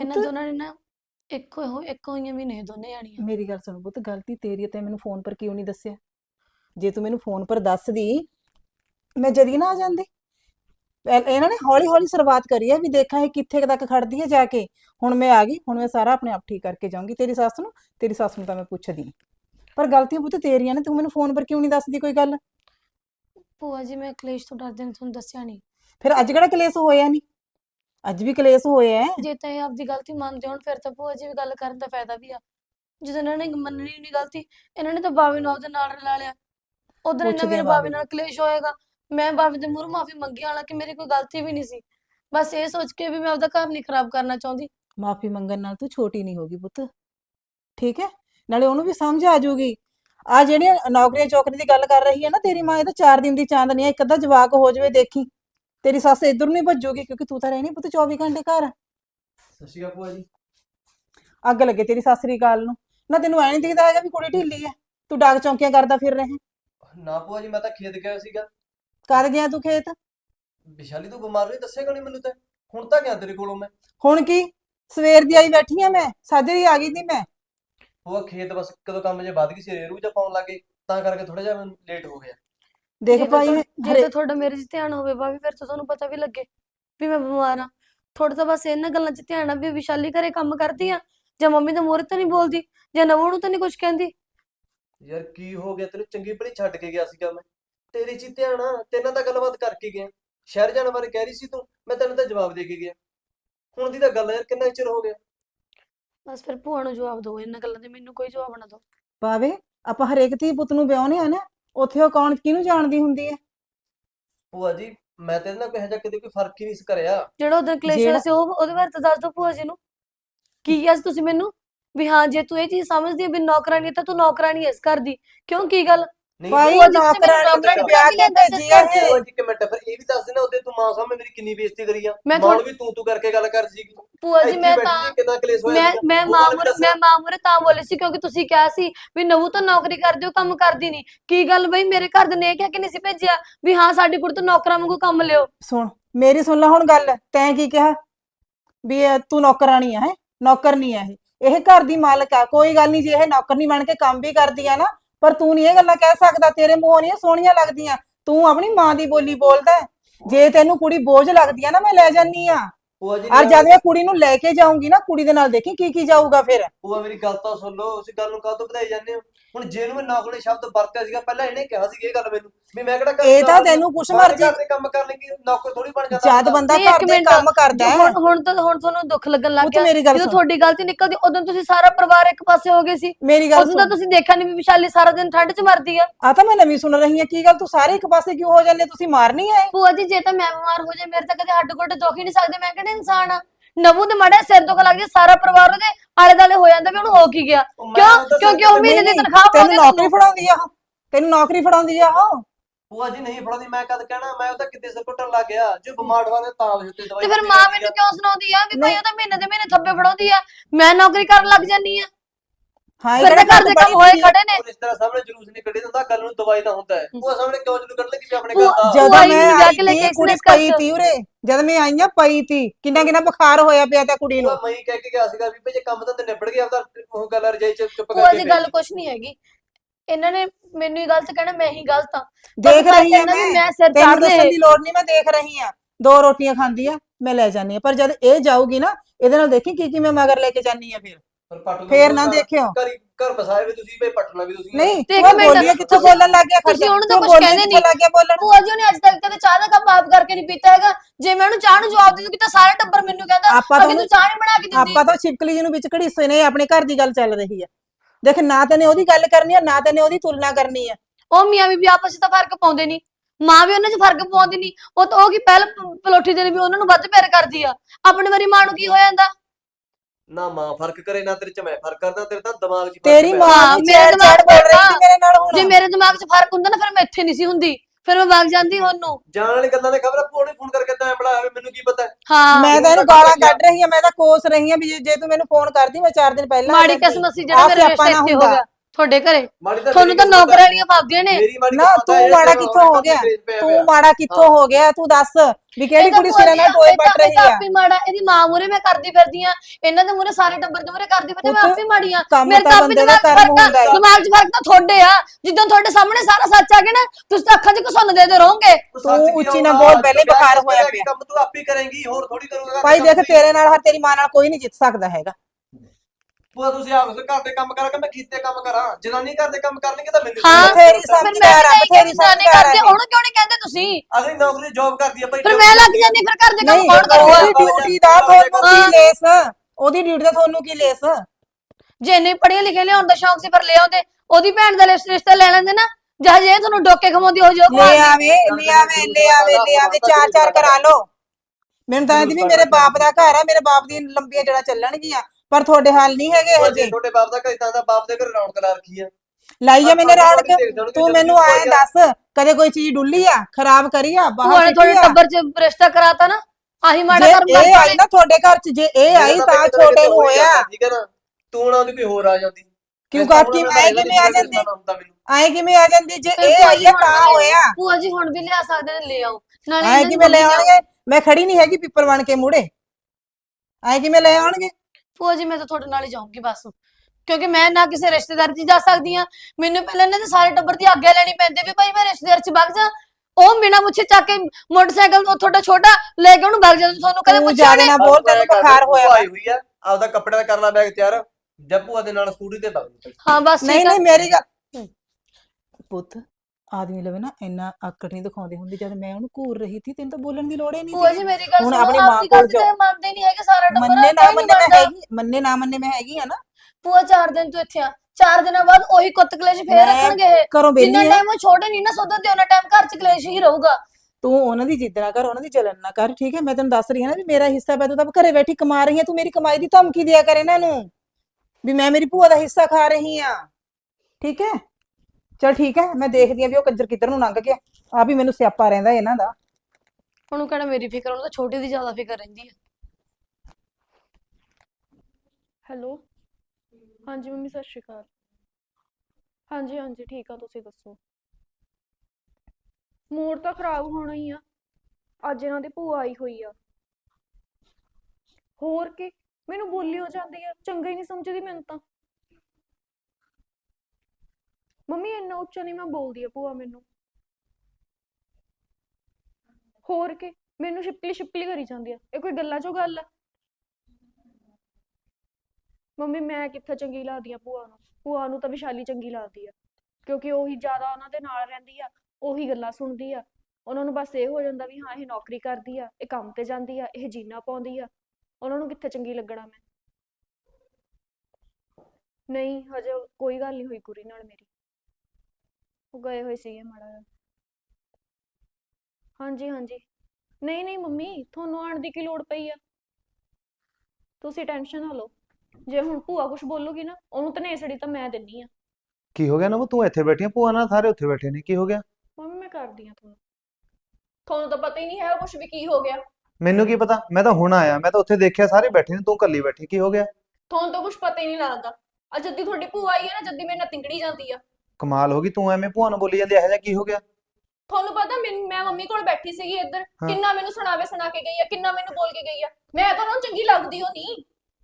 ਇਹਨਾਂ ਪੁੱਤ- ਦੋਨਾਂ ਨੇ ਨਾ ਇੱਕੋ ਹੋ ਇੱਕੋ ਹੋਈਆਂ ਵੀ ਨੇ ਦੋਨੇ ਜਾਣੀਆਂ। ਮੇਰੀ ਗੱਲ ਸੁਣ ਪੁੱਤ ਗਲਤੀ ਤੇਰੀ ਹੈ ਤੇ ਮੈਨੂੰ ਫੋਨ ਪਰ ਕਿਉਂ ਨਹੀਂ ਦੱਸਿਆ? ਜੇ ਤੂੰ ਮੈਨੂੰ ਫੋਨ ਪਰ ਦੱਸਦੀ ਮੈਂ ਜਦੀ ਨਾ ਆ ਜਾਂਦੀ। ਪਹਿਲ- ਇਹਨਾਂ ਨੇ ਹੌਲੀ ਹੌਲੀ ਸ਼ੁਰੂਆਤ ਕਰੀ ਹੈ ਵੀ ਦੇਖਾਂ ਇਹ ਕਿੱਥੇ ਕੁ ਤੱਕ ਖੜਦੀ ਹੈ ਜਾ ਕੇ। ਹੁਣ ਮੈਂ ਆ ਗਈ ਹੁਣ ਮੈਂ ਸਾਰਾ ਆਪਣੇ ਆਪ ਠੀਕ ਕਰਕੇ ਜਾਊਂਗੀ। ਤੇਰੀ ਸੱਸ ਨੂੰ ਤੇਰੀ ਸੱਸ ਨੂੰ ਤਾਂ ਮੈਂ ਪੁੱਛਦੀ ਹਾਂ। ਪਰ ਗਲਤੀਆਂ ਪੁੱਤ ਤੇਰੀਆਂ ਨੇ ਤੂੰ ਮੈਨੂੰ ਫੋਨ ਪਰ ਕਿਉਂ ਨਹੀਂ ਦੱਸਦੀ ਕੋਈ ਗੱਲ? ਭੂਆ ਜੀ ਮੈਂ ਕਲੇਸ਼ ਤੋਂ ਡਰਦੇ ਨੇ ਤੁਹਾਨੂੰ ਦੱਸਿਆ ਨਹੀਂ ਫਿਰ ਅੱਜ ਕਿਹੜਾ ਕਲੇਸ਼ ਹੋਇਆ ਨਹੀਂ ਅੱਜ ਵੀ ਕਲੇਸ਼ ਹੋਇਆ ਹੈ। ਜੇ ਤਾਂ ਇਹ ਆਪਦੀ ਗਲਤੀ ਮੰਨਦੇ ਹੋਣ ਫਿਰ ਤਾਂ ਭੂਆ ਜੀ ਵੀ ਗੱਲ ਕਰਨ ਦਾ ਫਾਇਦਾ ਵੀ ਆ। ਜਦੋਂ ਇਹਨਾਂ ਨੇ ਮੰਨਣੀ ਨਹੀਂ ਗਲਤੀ ਇਹਨਾਂ ਨੇ ਤਾਂ ਬਾਵੇ ਨੂੰ ਆਪਦੇ ਨਾਲ ਰਲਾ ਲਿਆ। ਉਧਰ ਇਹਨਾਂ ਪੁੱਛਦੇ ਮੇਰੇ ਆ ਬਾਵੇ ਬਾਵੇ। ਨਾਲ ਕਲੇਸ਼ ਹੋਏਗਾ। ਮੈਂ ਬਾਵੇ ਦੇ ਮੂਹਰੇ ਮਾਫੀ ਮੰਗੀ ਹਾਲਾਂਕਿ ਮੇਰੀ ਕੋਈ ਗਲਤੀ ਵੀ ਨਹੀਂ ਸੀ। ਬਸ ਇਹ ਸੋਚ ਕੇ ਵੀ ਮੈਂ ਆਪਦਾ ਘਰ ਨਹੀਂ ਖਰਾਬ ਕਰਨਾ ਚਾਹੁੰਦੀ। ਮਾਫੀ ਮੰਗਣ ਨਾਲ ਤੂੰ ਛੋਟੀ ਨਹੀਂ ਹੋਗੀ ਪੁੱਤ। ਠੀਕ ਹੈ? ਨਾਲੇ ਉਹਨੂੰ ਵੀ ਸਮਝ ਆ ਜਾਊਗੀ ਆ ਜਿਹੜੀਆਂ ਨੌਕਰੀਆਂ ਚੌਕਰੀ ਦੀ ਗੱਲ ਕਰ ਰਹੀ ਹੈ ਨਾ ਤੇਰੀ ਮਾਂ ਇਹ ਤਾਂ 4 ਦਿਨ ਦੀ ਚਾਂਦਨੀ ਹੈ ਇੱਕ ਅੱਧਾ ਜਵਾਕ ਹੋ ਜਾਵੇ ਦੇਖੀ। ਤੇਰੀ ਸੱਸ ਇਧਰ ਨੂੰ ਹੀ ਭੱਜੂਗੀ ਕਿਉਂਕਿ ਤੂੰ ਤਾਂ ਰਹਿਣੀ ਪੁੱਤ 24 ਘੰਟੇ ਘਰ। ਅਕਾਲ ਭੂਆ ਜੀ। ਅੱਗ ਲੱਗੇ ਤੇਰੀ ਸੱਸ ਦੀ ਗੱਲ ਨੂੰ। ਨਾ ਤੈਨੂੰ ਐ ਨਹੀਂ ਦਿਖਦਾ ਹੈਗਾ ਵੀ ਕੁੜੀ ਢਿੱਲੀ ਹੈ ਤੂੰ ਡਾਕ ਚੌਂਕੀਆਂ ਕਰਦਾ ਫਿਰ ਰਹੇ। ਨਾ ਭੂਆ ਜੀ ਮੈਂ ਤਾਂ ਖੇਤ ਗਿਆ ਸੀਗਾ। ਕਦ ਗਿਆ ਤੂੰ ਖੇਤ? ਵਿਸ਼ਾਲੀ ਤੂੰ ਬਿਮਾਰ ਨਹੀਂ ਦੱਸੇਗਾ ਨਹੀਂ ਮੈਨੂੰ ਤੇ? ਹੁਣ ਤਾਂ ਗਿਆ ਤੇਰੇ ਕੋਲੋਂ ਮੈਂ। ਹੁਣ ਕੀ? ਸਵੇਰ ਦੀ ਆਈ ਬੈਠੀ ਆ ਮੈਂ ਸਾਜਰੀ ਆ ਗਈ ਸੀ ਮੈਂ। ਭੂਆ ਖੇਤ ਬਸ ਕਦੋਂ ਕੰਮ ਜੇ ਵੱਧ ਗਈ ਸੀ ਰੇਰੂ ਜਾਂ ਪਾਉਣ ਲੱਗੇ ਤਾਂ ਕਰਕੇ ਥੋੜਾ ਜਿਹਾ ਲੇਟ ਹੋ ਗਿਆ। ਦੇਖ ਤਾਂ ਭਾਈ ਜੇ ਹਰੇ- ਤਾਂ ਤੁਹਾਡਾ ਮੇਰੇ 'ਚ ਧਿਆਨ ਹੋਵੇ ਬਾਵੇ ਫਿਰ ਤਾਂ ਤੁਹਾਨੂੰ ਪਤਾ ਵੀ ਲੱਗੇ ਵੀ ਮੈਂ ਬਿਮਾਰ ਆ ਥੋੜਾ ਤਾਂ ਬਸ ਇਹਨਾਂ ਗੱਲਾਂ 'ਚ ਧਿਆਨ ਆ ਵੀ ਵਿਸ਼ਾਲੀ ਘਰੇ ਕੰਮ ਕਰਦੀ ਆ ਜਾਂ ਮੰਮੀ ਦੇ ਮੂਹਰੇ ਤਾਂ ਨਹੀਂ ਬੋਲਦੀ ਜਾਂ ਨਵੋਂ ਨੂੰ ਤਾਂ ਨਹੀਂ ਕੁਝ ਕਹਿੰਦੀ। ਯਾਰ ਕੀ ਹੋ ਗਿਆ ਤੈਨੂੰ ਚੰਗੀ ਭਲੀ ਛੱਡ ਕੇ ਗਿਆ ਸੀਗਾ ਮੈਂ। ਤੇਰੇ 'ਚ ਹੀ ਧਿਆਨ ਆ ਤੇਰੇ ਨਾਲ ਤਾਂ ਗੱਲਬਾਤ ਕਰਕੇ ਗਿਆ। ਸ਼ਹਿਰ ਜਾਣ ਬਾਰੇ ਕਹਿ ਰਹੀ ਸੀ ਤੂੰ ਮੈਂ ਤੈਨੂੰ ਤਾਂ ਜਵਾਬ ਦੇ ਕੇ ਗਿਆ। ਹੁਣ ਦੀ ਤਾਂ ਗੱਲ ਆ ਯਾਰ ਕਿੰਨਾ ਚਿਰ ਹੋ ਗਿਆ? ਬਸ ਫਿਰ ਭੂਆ ਨੂੰ ਜਵਾਬ ਦਿਓ ਇਹਨਾਂ ਗੱਲਾਂ ਦੇ ਮੈਨੂੰ ਕੋਈ ਜਵਾਬ ਨਾ ਦਿਓ ਪਾਵੇ ਆਪਾਂ ਹਰੇਕ ਧੀ ਪੁੱਤ ਨੂੰ ਵਿਆਹੁਨੇ ਆ ਨਾ ਉੱਥੇ ਉਹ ਕੌਣ ਕਿਹਨੂੰ ਜਾਣਦੀ ਹੁੰਦੀ ਹੈ? ਭੂਆ ਜੀ ਮੈਂ ਤੇਰੇ ਨਾਲ ਕੋਈ ਹਜਾ ਕਿਤੇ ਕੋਈ ਫ਼ਰਕ ਹੀ ਨਹੀਂ ਸੀ ਕਰਿਆ। ਜਿਹੜਾ ਉਧਰ ਕਲੇਸ਼ ਹੋਇਆ ਜਿਹੜਾ- ਸੀ ਉਹ ਉਹਦੇ ਬਾਰੇ ਤਾਂ ਦੱਸ ਦਿਓ ਭੂਆ ਜੀ ਨੂੰ। ਕੀ ਕਿਹਾ ਸੀ ਤੁਸੀਂ ਮੈਨੂੰ? ਵੀ ਹਾਂ ਜੇ ਤੂੰ ਇਹ ਚੀਜ਼ ਸਮਝਦੀ ਹੈ ਵੀ ਨੌਕਰਾਨੀ ਹੈ ਤਾਂ ਤੂੰ ਨੌਕਰਾਨੀ ਹੈ ਇਸ ਘਰ ਦੀ। ਕਿਉਂ ਕੀ ਗੱਲ? ਨਹੀਂ ਭਾਈ ਮੈਨੂੰ ਨੌਕਰਾਨੀ ਨੂੰ ਨੌਕਰਾਨੀ ਵਿਆਹ ਕੇ ਸੀ ਭੇਜਿਆ। ਹੈ ਜੀ ਇੱਕ ਮਿੰਟ ਫਿਰ ਇਹ ਵੀ ਦੱਸ ਦੇਣਾ ਉਹਦੇ ਤੂੰ ਮਾਂ ਸਾਹਮਣੇ ਮੇਰੀ ਕਿੰਨੀ ਬੇਇੱਜ਼ਤੀ ਕਰੀ ਆ। ਮੈਂ ਮਾਂ ਵੀ ਤੂੰ ਤੂੰ ਕਰਕੇ ਗੱਲ ਕਰ ਸੀਗੀ। ਭੂਆ ਜੀ ਮੈਂ ਤਾਂ ਸੀ, ਕਿੰਨਾ ਕਲੇਸ਼ ਹੋਇਆ ਮੈਂ ਸੀਗਾ। ਮੈਂ ਉਹ ਮਾਂ ਗੱਲ ਵੀ ਮੁਰੇ ਦੱਸਿਆ। ਮੈਂ ਮਾਂ ਮੁਰੇ ਤਾਂ ਬੋਲੀ ਸੀ ਕਿਉਂਕਿ ਤੁਸੀਂ ਕਿਹਾ ਸੀ ਵੀ ਨਵੂ ਤਾਂ ਨੌਕਰੀ ਕਰਦੀ ਉਹ ਕੰਮ ਕਰਦੀ ਨਹੀਂ। ਕੀ ਗੱਲ ਬਈ ਮੇਰੇ ਘਰ ਦੇ ਨੇ ਕਿਹਾ ਕਿ ਨਹੀਂ ਸੀ ਭੇਜਿਆ? ਵੀ ਹਾਂ ਸਾਡੀ ਕੁੜੀ ਤੋਂ ਨੌਕਰਾਂ ਵਾਂਗੂ ਕੰਮ ਲਿਓ। ਸੁਣ ਮੇਰੀ ਸੁਣ ਲੈ ਹੁਣ ਗੱਲ ਤੈਂ ਕੀ ਕਿਹਾ? ਵੀ ਤੂੰ ਨੌਕਰਾਣੀ ਆ ਹੈ? ਨੌਕਰ ਨਹੀਂ ਆ ਇਹ। ਇਹ ਘਰ ਦੀ ਮਾਲਕ ਆ ਕੋਈ ਗੱਲ ਨਹੀਂ ਜੇ ਇਹ ਨੌਕਰ ਨਹੀਂ ਬਣ ਕੇ ਕੰਮ ਵੀ ਕਰਦੀ ਆ ਨਾ ਪਰ ਤੂੰ ਨਹੀਂ ਇਹ ਗੱਲਾਂ ਕਹਿ ਸਕਦਾ ਤੇਰੇ ਮੂੰਹੋਂ ਨਹੀਂ ਇਹ ਸੋਹਣੀਆਂ ਲੱਗਦੀਆਂ। ਤੂੰ ਆਪਣੀ ਮਾਂ ਦੀ ਬੋਲੀ ਬੋਲਦਾ ਹੈ। ਜੇ ਤੈਨੂੰ ਕੁੜੀ ਬੋਝ ਲੱਗਦੀ ਆ ਨਾ ਮੈਂ ਲੈ ਜਾਨੀ ਆ। ਭੂਆ ਜੀ ਔਰ ਜਦ ਮੈਂ ਕੁੜੀ ਨੂੰ ਲੈ ਕੇ ਜਾਊਂਗੀ ਨਾ ਕੁੜੀ ਦੇ ਨਾਲ ਦੇਖੀ ਕੀ ਕੀ ਜਾਊਗਾ ਫਿਰ? ਭੂਆ ਮੇਰੀ ਗੱਲ ਤਾਂ ਸੁਣ ਲਓ ਉਸ ਗੱਲ ਨੂੰ ਕਾਹ ਤੋਂ ਵਧਾਈ ਜਾਂਦੇ ਹੋ? ਹੁਣ ਜੇ ਨੂੰ ਮੈਂ ਨੌਕਰੀ ਸ਼ਬਦ ਵਰਤਿਆ ਸੀਗਾ ਪਹਿਲਾਂ ਇਹਨੇ ਕਿਹਾ ਸੀ ਇਹ ਗੱਲ ਮੈਨੂੰ ਵੀ ਮੈਂ ਕਿਹੜਾ ਇਹ ਤਾਂ ਤੈਨੂੰ ਕੁਛ ਮਰਜ਼ੀ ਘਰ ਦੇ ਕੰਮ ਕਰ ਲੈਂਗੀ ਨੌਕਰ ਥੋੜੀ ਬਣ ਜਾਂਦਾ। ਜਦ ਬੰਦਾ ਘਰ ਦੇ ਕੰਮ ਕਰਦਾ ਹੈ। ਹੁਣ ਹੁਣ ਤਾਂ ਹੁਣ ਤੁਹਾਨੂੰ ਦੁੱਖ ਲੱਗਣ ਲੱਗ ਗਿਆ। ਜਦੋਂ ਤੁਹਾਡੀ ਗਲਤੀ ਨਿਕਲਦੀ ਉਦੋਂ ਤੁਸੀਂ ਸਾਰਾ ਪਰਿਵਾਰ ਇੱਕ ਪਾਸੇ ਹੋ ਗਏ ਸੀ। ਮੇਰੀ ਗੱਲ ਉਦੋਂ ਤਾਂ ਸੁਣ। ਤੁਸੀਂ ਦੇਖਿਆ ਨਹੀਂ ਵੀ ਵਿਸ਼ਾਲੀ ਸਾਰਾ ਦਿਨ ਠੰਡ 'ਚ ਮਰਦੀ ਆ। ਆ ਤਾਂ ਮੈਂ ਨਵੀਂ ਸੁਣ ਰਹੀ ਹਾਂ। ਕੀ ਗੱਲ? ਤੂੰ ਸਾਰੇ ਇੱਕ ਪਾਸੇ ਕਿਉਂ ਹੋ ਜਾਂਦੇ? ਤੁਸੀਂ ਮਾਰਨੀ ਹੈ ਭੂਆ ਜੀ ਜੇ ਤਾਂ ਮੈਂ ਬਿਮਾਰ ਹੋ ਜਾਏ ਮੇਰੇ ਤਾਂ ਕਦੇ ਹੱਡ ਗੋਡੇ ਦੁਖ ਹੀ ਨਹੀਂ ਸਕਦੇ। ਮੈਂ ਕਿਹੜਾ ਇਨਸਾਨ ਆ? ਨਵੂ ਦੇ ਮਾੜਾ ਸਿਰ ਦੁਖ ਲੱਗ ਜੇ ਸਾਰਾ ਪਰਿਵਾਰ ਉਹਦੇ ਆਲੇ ਦੁਆਲੇ ਹੋ ਜਾਂਦਾ ਵੀ ਉਹਨੂੰ ਹੋ ਕੀ ਗਿਆ। ਉਹ ਮੈਂ ਕਿਉਂ? ਤਾਂ ਕਿਉਂਕਿ ਉਹ ਮਹੀਨੇ ਦੀ ਨਹੀਂ, ਤਨਖਾਹ ਤੈਨੂੰ ਪਾਉਂਦੇ ਨੌਕਰੀ ਫੜਾਉਂਦੀ ਆ ਉਹ। ਤੈਨੂੰ ਨੌਕਰੀ ਫੜਾਉਂਦੀ ਆ ਉਹ। ਭੂਆ ਜੀ ਨਹੀਂ ਫੜਾਉਂਦੀ ਮੈਂ ਕਦ ਕਹਿਣਾ ਮੈਂ ਉਹ ਤਾਂ ਕਿਤੇ ਸਿਰ ਘੁੱਟਣ ਲੱਗ ਗਿਆ? ਜੋ ਬਿਮਾਰ ਵਾਲੇ ਤਾਂ ਉੱਤੇ ਦਵਾਈ ਤੇ ਫਿਰ ਮਾਂ ਮੈਨੂੰ। ਕਿਉਂ ਸੁਣਾਉਂਦੀ ਆ ਵੀ ਭਾਈ। ਉਹ ਤਾਂ ਮਹੀਨੇ ਦੇ ਮਹੀਨੇ ਥੱਬੇ ਫੜਾਉਂਦੀ ਆ? ਮੈਂ ਨੌਕਰੀ ਕਰਨ ਲੱਗ ਜਾਨੀ ਆ। ਹਾਂ ਫਿਰ ਤਾਂ ਘਰ ਦੇ ਕੰਮ ਹੋਏ। ਖੜੇ ਨੇ? ਉਹ ਰਿਸ਼ਤੇਦਾਰ ਸਾਹਮਣੇ ਜਲੂਸ ਨਹੀਂ ਕੱਢੀ ਦਿੰਦਾ ਗੱਲ ਨੂੰ ਦਵਾਈ ਦਾ ਹੁੰਦਾ ਹੈ। ਉਹ ਸਾਹਮਣੇ ਕਿਉਂ ਜਲੂਸ ਕੱਢ ਲੱਗੀ ਵੀ ਆਪਣੇ ਭੂਆ- ਘਰ ਦਾ? ਜਦੋਂ ਆਈ ਮੈਂ ਮੈਨੂੰ ਵਿਆਹ ਆਈ ਕੇ ਲੈ ਕੇ ਤੀ ਇਸ ਕੁੜੀ ਨੇ ਘਰ ਪਈ ਚ। ਤੀ ਉਰੇ। ਜਦ ਮੈਂ ਆਈ ਆ ਪਈ ਤੀ। ਕਿੰਨਾ ਕਿੰਨਾ ਬੁਖਾਰ ਹੋਇਆ ਪਿਆ ਤਾਂ ਕੁੜੀ ਨੂੰ। ਉਹ ਮੈਂ ਹੀ ਕਹਿ ਕੇ ਗਿਆ ਸੀਗਾ ਵੀ ਭਈ ਜੇ ਕੰਮ ਤਾਂ ਤੇ ਨਿਬੜ ਗਿਆ ਉਹਦਾ ਉਹ ਗੱਲ ਰਜਾਈ ਚ ਚੁੱਪ ਭੂਆ ਕਰਕੇ ਜੀ ਬਹਿ ਗੱਲ ਕੁਛ ਨਹੀਂ ਹੈਗੀ। ਇਹਨਾਂ ਨੇ ਮੈਨੂੰ ਹੀ ਗਲਤ ਕਹਿਣਾ ਮੈਂ ਹੀ ਗਲਤ ਆ ਦੇਖ ਰਹੀ ਆ ਕਹਿੰਦਾ ਵੀ ਮੈਂ। ਮੈਂ ਸਿਰ ਤੈਨੂੰ ਚੜ੍ਹ ਦੱਸਣ ਦੇ ਦੀ ਲੋੜ ਨਹੀਂ ਮੈਂ ਦੇਖ ਰਹੀ ਆ। ਦੋ ਰੋਟੀਆਂ ਖਾਂਦੀ ਆ ਮੈਂ ਲੈ ਜਾਨੀ ਆ। ਪਰ ਜਦ ਇਹ ਜਾਊਗੀ ਨਾ ਇਹਦੇ ਨਾਲ ਦੇਖੀ ਕੀ ਕੀ ਮੈਂ ਮਗਰ ਲੈ ਕੇ ਜਾਨੀ ਆ ਫਿਰ। ਪਰ ਪੱਟ ਦੋ ਫੇਰ ਨਾ ਦੇਖਿਓ। ਘਰ ਬਸਾਏ ਵੀ ਤੁਸੀਂ ਭਈ ਪੱਟਣਾ ਵੀ ਤੁਸੀਂ। ਨਹੀਂ ਤੇ ਇੱਕ ਉਹ ਮਿੰਟ, ਬੋਲੀਏ ਕਿੱਥੋਂ ਬੋਲਣ ਲੱਗ ਗਿਆ ਤੁਸੀਂ ਉਹਨੂੰ ਤਾਂ ਤੂੰ ਬੋਲੀ ਕਹਿੰਦੇ ਕਿੱਥੋਂ ਲੱਗ ਗਿਆ ਬੋਲਣ? ਭੂਆ ਜੀ ਉਹਨੇ ਅੱਜ ਤੱਕ ਕਦੇ ਚਾਹ ਦਾ ਕੱਪ ਆਪ ਕਰਕੇ ਨਹੀਂ ਪੀਤਾ ਹੈਗਾ। ਜੇ ਮੈਂ ਉਹਨੂੰ ਚਾਹ ਨੂੰ ਜਵਾਬ ਦੇ ਦੂੰਗੀ ਤਾਂ ਸਾਰਾ ਟੱਬਰ ਮੈਨੂੰ ਕਹਿੰਦਾ ਆਪਾਂ ਅਗੇ ਤਾਂ ਤੂੰ ਚਾਹ ਨਹੀਂ ਬਣਾ ਕੇ ਦਿੰਦੀ। ਆਪਾਂ ਤਾਂ ਛਿਪਕਲੀ ਜੀ ਨੂੰ ਵਿੱਚ ਘੜੀਸੇ ਨੇ ਆਪਣੇ ਘਰ ਦੀ ਗੱਲ ਚੱਲ ਰਹੀ ਆ। ਦੇਖ ਨਾ ਤੈਨੇ ਉਹਦੀ ਗੱਲ ਕਰਨੀ ਆ ਨਾ ਤੈਨੇ ਉਹਦੀ ਤੁਲਨਾ ਕਰਨੀ ਆ। ਉਹ ਮੀਆਂ ਬੀਬੀ ਆਪਸ ਵਿੱਚ ਤਾਂ ਫ਼ਰਕ ਪਾਉਂਦੇ ਨਹੀਂ। ਮਾਂ ਵੀ ਉਹਨਾਂ 'ਚ ਫ਼ਰਕ ਪਾਉਂਦੀ ਨਹੀਂ। ਉਹ ਤਾਂ ਉਹ ਕੀ ਪਹਿਲ ਪਲੋਠੀ ਦੇ ਵੀ ਉਹਨਾਂ ਨੂੰ ਵੱਧ ਪਿਆਰ ਕਰਦੀ ਆ। ਆਪਣੇ ਵਾਰੀ ਮਾਂ ਨੂੰ ਕੀ ਹੋ ਜਾਂਦਾ? ਨਾ ਮਾਂ ਫ਼ਰਕ ਕਰੇ ਨਾ ਤੇਰੇ ਚ ਮੈਂ ਫ਼ਰਕ ਕਰਦਾ ਤੇਰੇ ਤਾਂ ਦਿਮਾਗ 'ਚ ਫ਼ਰਕ ਤੇਰੀ ਪਿਆ। ਮਾਂ ਹਾਂ, ਵੀ ਮੇਰੇ ਚੈੜ ਦਿਮਾਗ ਚੈੜ ਬੋਲ ਰਹੀ ਸੀ ਮੇਰੇ ਨਾਲ ਹੁਣ ਜੇ ਮੇਰੇ ਦਿਮਾਗ 'ਚ ਫ਼ਰਕ ਹੁੰਦਾ ਨਾ ਫਿਰ ਮੈਂ ਇੱਥੇ ਨਹੀਂ ਸੀ ਹੁੰਦੀ ਫਿਰ ਮੈਂ ਵਗ ਜਾਂਦੀ ਉਹਨੂੰ ਜਾਣ ਵਾਲੀ ਗੱਲਾਂ ਨੇ ਖਬਰ ਨੇ ਫੋਨ ਕਰਕੇ ਤਾਂ ਬੁਲਾਇਆ ਵੀ ਮੈਨੂੰ ਕੀ ਪਤਾ ਹੈ। ਹਾਂ ਮੈਂ ਤਾਂ ਇਹਨੂੰ ਗਾਲਾਂ। ਕੱਢ ਰਹੀ ਆ ਮੈਂ ਤਾਂ ਕੋਸ ਰਹੀ ਆ ਵੀ ਜੇ- ਜੇ ਤੂੰ ਮੈਨੂੰ ਫੋਨ ਕਰਦੀ ਮੈਂ 4 ਦਿਨ ਪਹਿਲਾਂ ਮਾੜੀ। ਕਿਸਮਤ ਸੀ ਜਿਹੜਾ ਮੇਰੇ ਰਿਸ਼ਤੇ ਇੱਥੇ ਹੋ। ਗਿਆ ਤੁਹਾਡੇ ਘਰੇ? ਮਾੜੀ ਤਾਂ ਤੁਹਾਨੂੰ ਤਾਂ ਮੇਰੀ ਹੈ। ਨੌਕਰਾਣੀਆਂ ਨੇ। ਮੇਰੀ ਮਾੜੀ ਨਾ ਕਿਸਮਤ ਤੂੰ ਮਾੜਾ ਤੇਰਾ ਕਿੱਥੋਂ ਹੋ ਗਿਆ? ਪਿਆ ਤੂੰ। ਮਾੜਾ ਕਿੱਥੋਂ ਹੋ। ਗਿਆ? ਤੂੰ ਦੱਸ ਵੀ ਕਿਹੜੀ ਕੁੜੀ ਸਿਰਾਂ ਨਾਲ ਟੋਏ ਪੱਟ ਰਹੀ ਆ? ਆਪੇ ਮਾੜਾ ਇਹਦੀ ਮਾਂ ਮੂਰੇ ਮੈਂ ਕਰਦੀ ਫਿਰਦੀ ਆ। ਇਹਨਾਂ ਦੇ ਮੂਰੇ ਸਾਰੇ ਟੱਬਰ ਦੇ ਮੂਰੇ ਕਰਦੀ ਫਿਰਦੀ ਮੈਂ ਆਪੇ ਮਾੜੀ ਆ। ਕੰਮ ਮੇਰੇ ਤਾਂ ਆਪੇ ਦਿਮਾਗ ਫ਼ਰਕ ਆ ਹੁੰਦਾ ਹੈ। ਦਿਮਾਗ 'ਚ ਫ਼ਰਕ ਤਾਂ ਤੁਹਾਡੇ ਆ। ਜਿੱਦਾਂ ਤੁਹਾਡੇ ਸਾਹਮਣੇ ਸਾਰਾ ਸੱਚ ਆ ਗਿਆ ਨਾ ਤੁਸੀਂ ਤਾਂ ਅੱਖਾਂ 'ਚ ਘਸੁੰਨ ਦੇ ਦੇ ਰਹੋਗੇ। ਤੂੰ ਸੱਚ ਤੂੰ ਕੀ ਉੱਚੀ ਨਾ ਬੋਲ, ਪਹਿਲੇ ਬੁਖਾਰ ਹੋਇਆ ਪਿਆ। ਕੰਮ ਤੂੰ ਆਪੇ ਕਰੇਂਗੀ ਹੋਰ ਥੋੜੀ ਕਰੂਗਾ ਭਾਈ ਦੇਖ ਤੇਰੇ ਨਾਲ ਹਰ ਤੇਰੀ ਮਾਂ ਨਾਲ ਕੋਈ ਨਹੀਂ ਜਿੱਤ ਸਕਦਾ ਹੈਗਾ। ਭੂਆ ਤੁਸੀਂ ਆਪ ਉਸ ਘਰ ਦੇ ਕੰਮ ਕਰਾ ਕੇ ਮੈਂ ਕੀਤੇ ਕੰਮ ਕਰਾਂ। ਜਨਾਨੀ ਘਰ ਦੇ ਕੰਮ ਕਰਨਗੇ ਤਾਂ ਮੈਨੂੰ ਹਾਂ। ਬਥੇਰੀ ਫਿਰ ਮੈਂ ਸਮਝਦਾਰ ਆ ਨਹੀਂ ਬਥੇਰੀ ਸਮਝਦਾਰ ਕਰਦੇ ਆ। ਉਹਨੂੰ ਕਿਉਂ ਨਹੀਂ ਕਹਿੰਦੇ ਤੁਸੀਂ? ਅਗਲੀ ਨੌਕਰੀ ਜੌਬ ਕਰਦੀ ਆ ਭਾਈ ਫਿਰ ਮੈਂ ਲੱਗ ਜਾਂਦੀ ਫਿਰ ਘਰ ਦੇ ਕੰਮ ਕੌਣ ਕਰੂਗਾ? ਉਹਦੀ ਡਿਊਟੀ ਦਾ ਤੁਹਾਨੂੰ ਕੀ। ਲੇਸ ਉਹਦੀ ਡਿਊਟੀ ਦਾ ਤੁਹਾਨੂੰ ਕੀ ਲੇਸ ਜੇ ਨਹੀਂ ਪੜ੍ਹੇ ਲਿਖੇ ਲਿਆਉਣ ਦਾ ਸ਼ੌਂਕ ਸੀ ਪਰ ਲੈ ਆਉਂਦੇ। ਉਹਦੀ ਭੈਣ ਦਾ ਰਿਸ਼ਤਾ ਰਿਸ਼ਤਾ ਲੈ ਲੈਂਦੇ ਨਾ। ਜਾਂ ਜੇ ਤੁਹਾਨੂੰ ਡੋਕੇ ਖਵਾਉਂਦੀ ਹੋ ਜੋ ਲੈ ਆਵੇ ਲੈ ਆਵੇ ਲੈ ਆਵੇ ਲੈ ਆਵੇ ਚਾਰ ਚਾਰ ਕਰਾ ਲਓ। ਮੈਨੂੰ ਤਾਂ ਇਹਦੀ ਵੀ ਮੇਰੇ ਬਾਪ ਦਾ ਘਰ ਆ ਮੇਰੇ ਬਾਪ ਦੀ ਲੰਬੀਆਂ ਜੜਾਂ ਚੱਲਣਗੀਆਂ। ਪਰ ਤੁਹਾਡੇ ਹਾਲ ਨਹੀਂ ਹੈਗੇ ਇਹ ਜੇ ਜੇ ਤੁਹਾਡੇ ਬਾਪ ਦਾ ਘਰ ਤਾਂ ਦਾ ਬਾਪ ਦੇ ਘਰ ਰੌਣਕ ਲਾ ਰੱਖੀ ਆ। ਲਾਈ ਆ ਮੈਨੇ ਰੌਣਕ। ਤੂੰ ਮੈਨੂੰ ਆਏ ਦੱਸ ਕਦੇ ਕੋਈ ਚੀਜ਼ ਡੁੱਲੀ ਆ ਖਰਾਬ ਕਰੀ ਆ ਬਾਹਰ ਤੁਹਾਡੇ ਟੱਬਰ 'ਚ ਰਿਸ਼ਤਾ ਕਰਾਤਾ ਨਾ ਆਹੀ ਮਾੜਾ ਜੇ ਕਰਮ ਇਹ ਆਈ ਨਾ ਤੁਹਾਡੇ ਘਰ ਚ ਜੇ ਇਹ ਆਈ ਤਾਂ ਛੋਟੇ ਨੂੰ ਹੋਇਆ। ਠੀਕ ਹੈ ਨਾ? ਤੂੰ ਨਾ ਉਹਦੀ ਕੋਈ ਹੋਰ ਆ ਜਾਂਦੀ। ਕਿਉਂ ਕਾ ਕਿ ਆਏ ਕਿਵੇਂ ਆ ਜਾਂਦੀ? ਆਏ ਕਿਵੇਂ ਆ ਜਾਂਦੀ? ਜੇ ਇਹ ਆਈ ਜੀ ਤਾਂ ਹੋਇਆ। ਭੂਆ ਜੀ ਹੁਣ ਵੀ ਲਿਆ ਸਕਦੇ ਨੇ ਲੈ ਆਓ। ਨਾਲੇ ਆਏ ਕਿਵੇਂ ਲੈ ਆਉਣਗੇ? ਮੈਂ ਖੜੀ ਨਹੀਂ ਹੈਗੀ ਪਿੱਪਰ ਬਣ ਕੇ ਮੂੜੇ ਆਏ ਕਿਵੇਂ ਲੈ ਆਉਣਗੇ? ਭੂਆ ਜੀ ਮੈਂ ਤਾਂ ਤੁਹਾਡੇ ਨਾਲ ਹੀ ਜਾਊਂਗੀ ਬਸ। ਕਿਉਂਕਿ ਮੈਂ ਨਾ ਕਿਸੇ ਰਿਸ਼ਤੇਦਾਰ 'ਚ ਜਾ ਸਕਦੀ ਆ ਮੈਨੂੰ ਪਹਿਲਾਂ ਇਹਨਾਂ ਦੇ ਸਾਰੇ ਟੱਬਰ ਦੀ ਆਗਿਆ ਲੈਣੀ ਪੈਂਦੀ ਵੀ ਭਾਈ ਮੈਂ ਰਿਸ਼ਤੇਦਾਰ 'ਚ ਵਗ ਜਾ ਉਹ ਬਿਨਾਂ ਪੁੱਛੇ ਚੱਕ ਕੇ ਮੋਟਰਸਾਈਕਲ ਤੋਂ ਤੁਹਾਡਾ ਛੋਟਾ ਲੈ ਕੇ ਉਹਨੂੰ ਵਗ ਜਾ ਤੁਹਾਨੂੰ ਕਦੇ ਤੂੰ ਪੁੱਛਿਆ ਜ਼ਿਆਦਾ ਨੇ ਬੋਲ ਤੈਨੂੰ ਬੁਖਾਰ ਹੋਇਆ ਵਾ। ਆਈ ਹੋਈ ਆ। ਆਪਦਾ ਕੱਪੜੇ ਦਾ ਕਰਨਾ ਬੈਗ ਤਿਆਰ। ਜੱਪੂਆ ਦੇ ਨਾਲ ਸਕੂਟੀ ਤੇ ਬਗ ਹਾਂ ਬਸ ਨਹੀਂ ਨਹੀਂ ਮੇਰੀ ਗੱਲ ਪੁੱਤ ਆਦਮੀ ਲਵੇ ਨਾ ਇੰਨਾ ਆਕੜ ਨਹੀਂ ਦਿਖਾਉਂਦੇ ਹੁੰਦੇ। ਜਦ ਮੈਂ ਉਹਨੂੰ ਘੂਰ ਰਹੀ ਸੀ ਤੈਨੂੰ ਤਾਂ ਬੋਲਣ ਦੀ ਲੋੜ ਹੀ ਨਹੀਂ ਭੂਆ ਸੀ। ਜੀ ਮੇਰੀ ਗੱਲ ਹੁਣ ਸੁਣੋ ਆਪਣੀ ਮਾਂ ਕੋਲ ਜਾਓ। ਮੰਨਦੇ ਨਹੀਂ ਹੈਗੇ ਸਾਰਾ ਟੱਬਰ ਮੰਨੇ ਨਾ ਮੰਨੇ ਮੈਂ। ਹੈਗੀ। ਮੰਨੇ ਨਾ ਮੰਨੇ ਮੈਂ ਹੈਗੀ ਆ ਨਾ। ਭੂਆ ਚਾਰ ਦਿਨ ਤੋਂ ਇੱਥੇ ਆ। ਚਾਰ ਦਿਨਾਂ ਬਾਅਦ ਉਹੀ ਕੁੱਤ ਕਲੇਸ਼ ਫੇਰ ਮੈਂ ਰੱਖਣਗੇ ਇਹ। ਘਰੋਂ ਜਿੰਨਾ ਆ। ਟਾਈਮ ਉਹ ਛੋਟੇ ਨਹੀਂ ਨਾ ਸੁਧਰਦੇ ਉਹਨਾਂ ਟਾਈਮ ਘਰ 'ਚ ਕਲੇਸ਼ ਹੀ ਰਹੂਗਾ। ਤੂੰ ਉਹਨਾਂ ਦੀ ਜਿੱਦ ਨਾ ਕਰ ਉਹਨਾਂ ਦੀ ਜਲਨ ਨਾ ਕਰ ਠੀਕ ਹੈ? ਮੈਂ ਤੈਨੂੰ ਦੱਸ ਰਹੀ ਹਾਂ ਨਾ ਵੀ ਮੇਰਾ ਹਿੱਸਾ ਪੈ ਤੂੰ ਤਾਂ ਘਰੇ ਬੈਠੀ ਕਮਾ ਰਹੀ ਹੈ ਤੂੰ ਮੇਰੀ ਕਮਾਈ ਦੀ ਧਮਕੀ ਦਿਆ ਕਰ ਇਹਨਾਂ ਨੂੰ। ਵੀ ਮੈਂ ਮੇਰੀ ਭੂਆ ਦਾ ਹਿੱਸਾ ਖਾ ਰਹੀ ਆ। ਠੀਕ ਹੈ? ਚਲ ਠੀਕ ਹੈ ਮੈਂ ਦੇਖਦੀ ਆ ਵੀ ਉਹ ਕੰਜਰ ਕਿੱਧਰ ਨੂੰ ਲੰਘ ਗਿਆ। ਆ ਵੀ ਮੈਨੂੰ ਸਿਆਪਾ ਰਹਿੰਦਾ ਇਹਨਾਂ ਦਾ। ਉਹਨੂੰ ਕਹਿਣਾ ਮੇਰੀ ਫਿਕਰ ਉਹਨੂੰ ਤਾਂ ਛੋਟੀ ਦੀ ਜ਼ਿਆਦਾ ਫਿਕਰ ਰਹਿੰਦੀ ਹੈ ਹੈਲੋ ਹਾਂਜੀ, ਮੰਮੀ, ਸਤਿ ਸ਼੍ਰੀ ਅਕਾਲ। ਹਾਂਜੀ ਹਾਂਜੀ, ਠੀਕ ਆ, ਤੁਸੀਂ ਦੱਸੋ? ਮੂਡ ਤਾਂ ਖਰਾਬ ਹੋਣਾ ਹੀ ਆ। ਅੱਜ ਇਹਨਾਂ ਦੀ ਭੂਆ ਆਈ ਹੋਈ ਆ। ਹੋਰ ਕੀ? ਮੈਨੂੰ ਬੋਲੀ ਹੋ ਜਾਂਦੀ ਆ। ਚੰਗਾ ਹੀ ਨਹੀਂ ਸਮਝਦੀ ਮੈਨੂੰ ਤਾਂ। ਮੰਮੀ, ਇੰਨਾ ਉੱਚਾ ਨਹੀਂ ਮੈਂ ਬੋਲਦੀ ਆ ਭੂਆ ਮੈਨੂੰ। ਹੋਰ ਕੀ? ਮੈਨੂੰ ਛਿਪਲੀ ਛਿਪਲੀ ਕਰੀ ਜਾਂਦੀ ਆ। ਇਹ ਕੋਈ ਗੱਲਾਂ ਚੋਂ ਗੱਲ ਆ? ਮੰਮੀ ਮੈਂ ਕਿੱਥੇ ਚੰਗੀ ਲੱਗਦੀ ਆ ਭੂਆ ਨੂੰ? ਭੂਆ ਨੂੰ ਤਾਂ ਵਿਸ਼ਾਲੀ ਚੰਗੀ ਲੱਗਦੀ ਆ। ਕਿਉਂਕਿ ਉਹੀ ਜ਼ਿਆਦਾ ਉਹਨਾਂ ਦੇ ਨਾਲ ਰਹਿੰਦੀ ਆ, ਉਹੀ ਗੱਲਾਂ ਸੁਣਦੀ ਆ। ਉਹਨਾਂ ਨੂੰ ਬਸ ਇਹ ਹੋ ਜਾਂਦਾ ਵੀ ਹਾਂ, ਇਹ ਨੌਕਰੀ ਕਰਦੀ ਆ, ਇਹ ਕੰਮ ਤੇ ਜਾਂਦੀ ਆ, ਇਹ ਜੀਨਾ ਪਾਉਂਦੀ ਆ। ਉਹਨਾਂ ਨੂੰ ਕਿੱਥੇ ਚੰਗੀ ਲੱਗਣਾ ਮੈਂ? ਨਹੀਂ, ਹਜੇ ਕੋਈ ਗੱਲ ਨਹੀਂ ਹੋਈ ਕੁੜੀ ਨਾਲ ਮੇਰੀ। ਉਹ ਗਏ ਹੋਏ ਸੀਗੇ ਮਾੜਾ ਜਿਹਾ। ਹਾਂਜੀ ਹਾਂਜੀ। ਨਹੀਂ ਨਹੀਂ ਮੰਮੀ, ਤੁਹਾਨੂੰ ਆਉਣ ਦੀ ਕੀ ਲੋੜ ਪਈ ਆ? ਤੁਸੀਂ ਟੈਨਸ਼ਨ ਨਾ ਲਓ। ਜੇ ਹੁਣ ਭੂਆ ਕੁਝ ਬੋਲੂਗੀ ਨਾ ਉਹਨੂੰ ਤਨੇਸੜੀ ਤਾਂ ਮੈਂ ਦਿੰਨੀ ਆ। ਕੀ ਹੋ ਗਿਆ ਨਾ ਤੂੰ ਇੱਥੇ ਬੈਠੀ ਆ ਭੂਆ ਨਾਲ ਸਾਰੇ ਉੱਥੇ ਬੈਠੇ ਨੇ ਕੀ ਹੋ ਗਿਆ? ਮੰਮੀ ਮੈਂ ਕਰਦੀ ਆ ਤੁਹਾਨੂੰ। ਤੁਹਾਨੂੰ ਤਾਂ ਪਤਾ ਹੀ ਨਹੀਂ ਹੈ ਕੁਝ ਵੀ ਕੀ ਹੋ ਗਿਆ। ਮੈਨੂੰ ਕੀ ਪਤਾ? ਮੈਂ ਤਾਂ ਹੁਣ ਆਇਆ ਮੈਂ ਤਾਂ ਉੱਥੇ ਦੇਖਿਆ ਸਾਰੇ ਬੈਠੇ ਨੇ ਤੂੰ ਇਕੱਲੀ ਬੈਠੀ ਕੀ ਹੋ ਗਿਆ? ਤੁਹਾਨੂੰ ਤਾਂ ਕੁਝ ਪਤਾ ਹੀ ਨਹੀਂ ਲੱਗਦਾ। ਆ ਜੱਦੀ ਤੁਹਾਡੀ ਭੂਆ ਆਈ ਹੈ ਨਾ ਜੱਦੀ ਮੇਰੇ ਨਾਲ ਤਿੰਗੜੀ ਜਾਂਦੀ ਆ। ਕਮਾਲ ਹੋ ਗਈ ਤੂੰ ਐਵੇਂ ਭੂਆ ਨੂੰ ਬੋਲੀ ਜਾਂਦੀ ਇਹੋ ਜਿਹਾ ਕੀ ਹੋ ਗਿਆ? ਤੁਹਾਨੂੰ ਪਤਾ ਮੈਂ ਮੈਂ ਮੰਮੀ ਕੋਲ ਬੈਠੀ ਸੀਗੀ ਇੱਧਰ। ਹਾਂ। ਕਿੰਨਾ ਮੈਨੂੰ ਸੁਣਾਵੇ ਸੁਣਾ ਕੇ ਗਈ ਆ ਕਿੰਨਾ ਮੈਨੂੰ ਬੋਲ ਕੇ ਗਈ ਆ। ਮੈਂ ਤਾਂ ਉਹਨਾਂ ਨੂੰ ਚੰਗੀ ਲੱਗਦੀ ਹੋ ਨਹੀਂ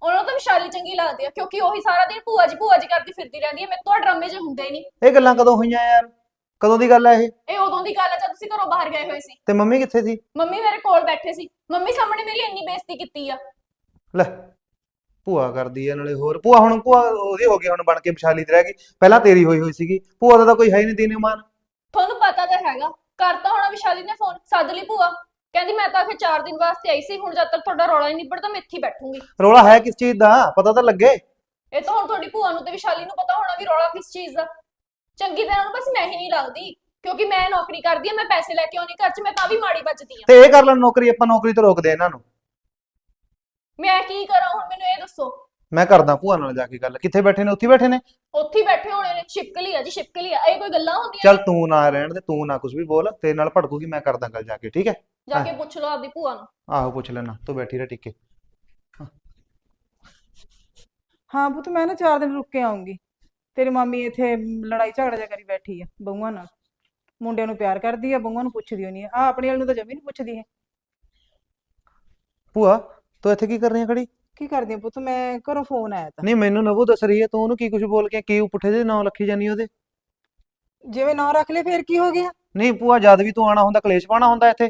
ਉਹਨਾਂ ਨੂੰ ਤਾਂ ਵਿਸ਼ਾਲੀ ਚੰਗੀ ਲੱਗਦੀ ਆ ਕਿਉਂਕਿ ਉਹੀ ਸਾਰਾ ਦਿਨ ਭੂਆ ਜੀ ਭੂਆ ਜੀ ਕਰਦੀ ਫਿਰਦੀ ਰਹਿੰਦੀ ਹੈ ਮੇਰੇ ਤੋਂ ਡਰਾਮੇ ਜੇ ਹੁੰਦੇ ਹੀ ਨਹੀਂ। ਇਹ ਗੱਲਾਂ ਕਦੋਂ ਹੋਈਆਂ ਯਾਰ? ਕਦੋਂ ਦੀ ਗੱਲ ਹੈ ਇਹ? ਇਹ ਉਦੋਂ ਦੀ ਗੱਲ ਹੈ ਜਦ ਤੁਸੀਂ ਘਰੋਂ ਬਾਹਰ ਗਏ ਹੋਏ ਸੀ। ਤੇ ਮੰਮੀ ਕਿੱਥੇ ਸੀ? ਮੰਮੀ ਮੇਰੇ ਕੋਲ ਬੈਠੇ ਸੀ। ਮੰਮੀ ਸਾਹਮਣੇ ਮੇਰੀ ਇੰਨੀ ਬੇਇੱਜ਼ਤੀ ਕੀਤੀ ਆ। ਲੈ ਭੂਆ ਕਰਦੀ ਐ ਨਾਲੇ ਹੋਰ। ਭੂਆ ਹੁਣ ਭੂਆ ਉਹਦੀ ਹੋ ਗਈ ਹੁਣ ਬਣ ਕੇ ਵਿਸ਼ਾਲੀ ਤੇ ਰਹਿ ਗਈ। ਪਹਿਲਾਂ ਤੇਰੀ ਹੋਈ ਹੋਈ ਸੀਗੀ। ਭੂਆ ਦਾ ਤਾਂ ਕੋਈ ਹੈ ਹੀ ਨਹੀਂ ਦੀਨੇ ਮਾਨ ਤੁਹਾਨੂੰ ਪਤਾ ਤਾਂ ਹੈਗਾ। ਕਰਤਾ ਹੋਣਾ ਵਿਸ਼ਾਲੀ ਨੇ ਫੋਨ ਸੱਦ ਲਈ ਭੂਆ। ਕਹਿੰਦੀ ਮੈਂ ਤਾਂ ਆਖੇ 4 ਦਿਨ ਵਾਸਤੇ ਆਈ ਸੀ ਹੁਣ ਜਦ ਤੱਕ ਤੁਹਾਡਾ ਰੌਲਾ ਨਹੀਂ ਨਿਬੜਦਾ ਮੈਂ ਇੱਥੇ ਹੀ ਬੈਠੂੰਗੀ। ਰੋਲਾ ਹੈ ਕਿਸ ਚੀਜ਼ ਦਾ? ਪਤਾ ਤਾਂ ਲੱਗੇ। ਇਹ ਤਾਂ ਹੁਣ ਤੁਹਾਡੀ ਭੂਆ ਨੂੰ ਤੇ ਵਿਸ਼ਾਲੀ ਨੂੰ ਪਤਾ ਹੋਣਾ ਵੀ ਰੌਲਾ ਕਿਸ ਚੀਜ਼ ਦਾ। ਚੰਗੀ ਤਰ੍ਹਾਂ ਨੂੰ ਬਸ ਮੈਂ ਹੀ ਨਹੀਂ ਲੱਗਦੀ ਕਿਉਂਕਿ ਮੈਂ ਨੌਕਰੀ ਕਰਦੀ ਆ ਮੈਂ ਪੈਸੇ ਲੈ ਕੇ ਆਉਣੀ ਘਰ 'ਚ ਮੈਂ ਤਾਂ ਵੀ ਮਾੜੀ ਬਚਦੀ ਆ ਤੇ ਇਹ ਕਰ ਲੈਣ ਨੌਕਰੀ ਆਪਾਂ ਨੌਕਰੀ ਤੋਂ ਰੋਕਦੇ ਇਹਨਾਂ ਨੂੰ। ਮੈਂ ਕੀ ਕਰਾਂ ਹੁਣ ਮੈਨੂੰ ਇਹ ਦੱਸੋ। ਮੈਂ ਕਰਦਾ ਭੂਆ ਨਾਲ ਜਾ ਕੇ ਗੱਲ। ਕਿੱਥੇ ਬੈਠੇ ਨੇ? ਉੱਥੇ ਹੀ ਬੈਠੇ ਨੇ? ਉੱਥੇ ਹੀ ਬੈਠੇ ਹੋਣੇ ਨੇ ਛਿਪਕਲੀ ਆ ਜੀ ਛਿਪਕਲੀ ਆ। ਇਹ ਕੋਈ ਗੱਲਾਂ ਹੁੰਦੀਆਂ ਚੱਲ ਤੂੰ ਨਾ ਰਹਿਣ ਦੇ ਤੂੰ ਨਾ ਕੁਝ ਵੀ ਬੋਲ ਤੇਰੇ ਨਾਲ ਭੜਕੂਗੀ ਮੈਂ ਕਰਦਾ ਗੱਲ ਜਾ ਕੇ ਠੀਕ ਹੈ? ਜਾ ਕੇ ਪੁੱਛ ਲਓ ਆਪਦੀ ਭੂਆ ਨੂੰ। ਆਹੋ ਪੁੱਛ ਲੈਣਾ ਤੂੰ ਬੈਠੀ ਰਹਿ ਟਿੱਕੇ। ਹਾਂ ਪੁੱਤ ਮੈਂ ਨਾ 4 ਦਿਨ ਰੁਕ ਕੇ ਆਉਂਗੀ। ਤੇਰੀ ਮਾਮੀ ਇੱਥੇ ਲੜਾਈ ਝਗੜਾ ਜਿਹਾ ਕਰੀ ਬੈਠੀ ਆ ਬਹੂਆਂ ਨਾਲ। ਮੁੰਡਿਆਂ ਨੂੰ ਪਿਆਰ ਕਰਦੀ ਆ ਬਹੂਆਂ ਨੂੰ ਪੁੱਛਦੀ ਨਹੀਂ ਆ। ਆਪਣੇ ਵਾਲ ਨੂੰ ਤਾਂ ਜਮੀ ਨਹੀਂ ਪੁੱਛਦੀ ਹੈ ਭੂਆ ਤੂੰ ਇੱਥੇ ਕੀ ਕਰ ਰਹੀ ਹੈ ਖੜੀ? ਕੀ ਕਰਦੀ ਆ ਪੁੱਤ ਮੈਂ ਘਰੋਂ ਫੋਨ ਆਇਆ ਤਾਂ। ਨਹੀਂ ਮੈਨੂੰ ਨਵੂ ਦੱਸ ਰਹੀ ਹੈ ਤੂੰ ਉਹਨੂੰ ਕੀ ਕੁਝ ਬੋਲ ਕੇ ਕੀ ਪੁੱਠੇ ਦੇ ਨਾਂ ਲੱਖੀ ਜਾਨੀ ਉਹਦੇ? ਜਿਵੇਂ ਨਾਂ ਰੱਖ ਲਏ ਫੇਰ ਕੀ ਹੋ ਗਿਆ? ਨਹੀਂ ਭੂਆ ਜਦ ਵੀ ਤੂੰ ਆਣਾ ਹੁੰਦਾ ਕਲੇਸ਼ ਪਾਣਾ ਹੁੰਦਾ ਇੱਥੇ।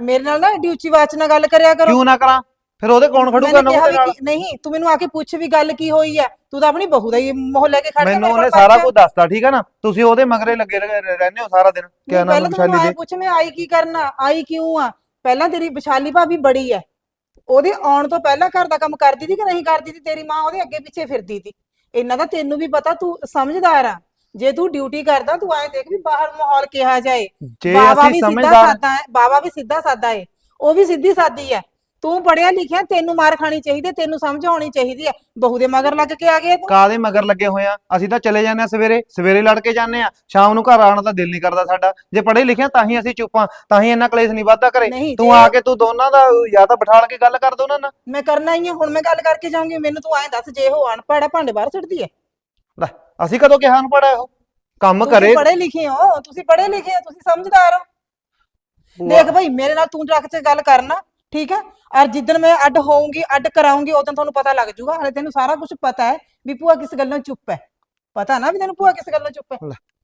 ਮੇਰੇ ਨਾਲ ਨਾ ਏਡੀ ਉੱਚੀ ਆਵਾਜ਼ 'ਚ ਨਾ ਗੱਲ ਕਰਿਆ ਕਰੋ। ਕਿਉਂ ਨਾ ਕਰਾਂ? ਫਿਰ ਉਹਦੇ ਕੌਣ ਖੜੂਗਾ ਮੈंने ਨਵੂ ਕਿਹਾ ਦੇ ਵੀ ਨਾਲ? ਕੀ- ਨਹੀਂ ਤੂੰ ਮੈਨੂੰ ਆ ਕੇ ਪੁੱਛ ਵੀ ਗੱਲ ਕੀ ਹੋਈ ਹੈ ਤੂੰ ਤਾਂ ਆਪਣੀ ਬਹੂ ਦਾ ਹੀ ਮੋਹ ਲੈ ਕੇ ਖੜ ਗਿਆ ਮੈਨੂੰ ਮੇਰੇ ਕੋਲ ਉਹਨੇ ਸਾਰਾ। ਕੁਝ ਦੱਸਤਾ ਠੀਕ ਹੈ ਨਾ? ਤੁਸੀਂ ਉਹਦੇ ਮਗਰੇ ਲੱਗੇ ਰਹਿ- ਰਹਿੰਦੇ ਹੋ ਸਾਰਾ ਦਿਨ। ਕਿਆ ਨਾਮ ਪਹਿਲਾਂ ਤੂੰ ਮੈਨੂੰ ਆਏ ਦੇ ਪੁੱਛ ਮੈਂ ਆਈ ਕੀ ਕਰਨਾ? ਆਈ ਕਿਉਂ ਆ? ਪਹਿਲਾਂ ਤੇਰੀ ਵਿਸ਼ਾਲੀ ਭਾਬੀ ਬੜੀ ਐ ਉਹਦੇ ਆਉਣ ਤੋਂ ਪਹਿਲਾਂ ਘਰ ਦਾ ਕੰਮ ਕਰਦੀ ਸੀ ਕਿ ਨਹੀਂ ਕਰਦੀ ਸੀ? ਤੇਰੀ ਮਾਂ ਉਹਦੇ ਅੱਗੇ ਪਿੱਛੇ ਫਿਰਦੀ ਸੀ। ਇੰਨਾ ਤਾਂ ਤੈਨੂੰ ਵੀ ਪਤਾ ਤੂੰ ਸਮਝਦਾਰ ਆ। ਜੇ ਤੂੰ ਡਿਊਟੀ ਕਰਦਾ ਤੂੰ ਆਏ ਦੇਖ ਵੀ ਬਾਹਰ ਮਾਹੌਲ ਕਿਹਾ ਜਾਏ। ਜੇ ਬਾਬਾ ਅਸੀਂ ਵੀ ਸਿੱਧਾ ਸਮਝਦਾਰ ਸਾਦਾ ਹੈ ਬਾਬਾ ਵੀ ਸਿੱਧਾ ਸਾਦਾ ਹੈ ਉਹ ਵੀ ਸਿੱਧੀ ਸਾਦੀ ਹੈ। ਤੂੰ ਪੜਿਆ ਲਿਖਿਆ ਤੈਨੂੰ ਮਾਰ ਖਾਣੀ ਚਾਹੀਦੀ ਹੈ, ਤੈਨੂੰ ਸਮਝ ਆਉਣੀ ਚਾਹੀਦੀ ਹੈ। ਬਹੂ ਦੇ ਮਗਰ ਲੱਗ ਕੇ ਆ ਗਏ ਤੂੰ। ਕਾਦੇ ਮਗਰ ਲੱਗੇ ਹੋਏ ਆ? ਅਸੀਂ ਤਾਂ ਚਲੇ ਜਾਂਦੇ ਆ ਸਵੇਰੇ ਸਵੇਰੇ ਲੜ ਕੇ ਜਾਂਦੇ ਆ। ਸ਼ਾਮ ਨੂੰ ਘਰ ਆਉਣ ਦਾ ਦਿਲ ਨਹੀਂ ਕਰਦਾ ਸਾਡਾ। ਜੇ ਪੜ੍ਹੇ ਲਿਖੇ ਆ ਤਾਂ ਹੀ ਅਸੀਂ ਚੁੱਪਾਂ ਤਾਂ ਹੀ ਇੰਨਾ ਕਲੇਸ਼ ਨਹੀਂ ਵੱਧਦਾ ਘਰੇ। ਨਹੀਂ ਤੂੰ ਜੇ- ਆ ਕੇ ਤੂੰ ਦੋਨਾਂ ਦਾ ਜਾਂ ਤਾਂ ਬਿਠਾਲ ਕੇ ਗੱਲ ਕਰ ਦੋ ਉਹਨਾਂ ਨਾਲ। ਮੈਂ ਕਰਨਾ ਹੀ ਹੈ ਹੁਣ ਮੈਂ ਗੱਲ ਕਰਕੇ ਜਾਊਂਗੀ ਮੈਨੂੰ ਤੂੰ ਐਂ ਦੱਸ ਜੇ ਉਹ ਅਨਪੜ੍ਹ ਹੈ ਭਾਂਡੇ ਬਾਹਰ ਸੁੱਟਦੀ ਹੈ। ਲੈ ਅਸੀਂ ਕਦੋਂ ਕਿਹਾ ਨੂੰ ਪੜਾ ਉਹ? ਕੰਮ ਤੁਸੀਂ ਕਰੇ। ਪੜ੍ਹੇ ਲਿਖੇ ਹੋ ਤੁਸੀਂ ਪੜ੍ਹੇ ਲਿਖੇ ਹੋ ਤੁਸੀਂ ਸਮਝਦਾਰ ਹੋ। ਦੇਖ ਭਾਈ ਮੇਰੇ ਨਾਲ ਤੂੰ ਰੱਖ ਕੇ ਗੱਲ ਕਰਨਾ ਠੀਕ ਹੈ? ਔਰ ਜਿੱਦਣ ਮੈਂ ਅੱਡ ਹੋਊਂਗੀ ਅੱਡ ਕਰਾਉਂਗੀ ਉਦੋਂ ਤੁਹਾਨੂੰ ਪਤਾ ਲੱਗ ਜਾਊਗਾ। ਹਲੇ ਤੈਨੂੰ ਸਾਰਾ ਕੁਝ ਪਤਾ ਹੈ ਵੀ ਭੂਆ ਕਿਸ ਗੱਲੋਂ ਚੁੱਪ ਹੈ। ਪਤਾ ਨਾ ਵੀ ਤੈਨੂੰ ਭੂਆ ਕਿਸ ਗੱਲੋਂ ਚੁੱਪ ਹੈ।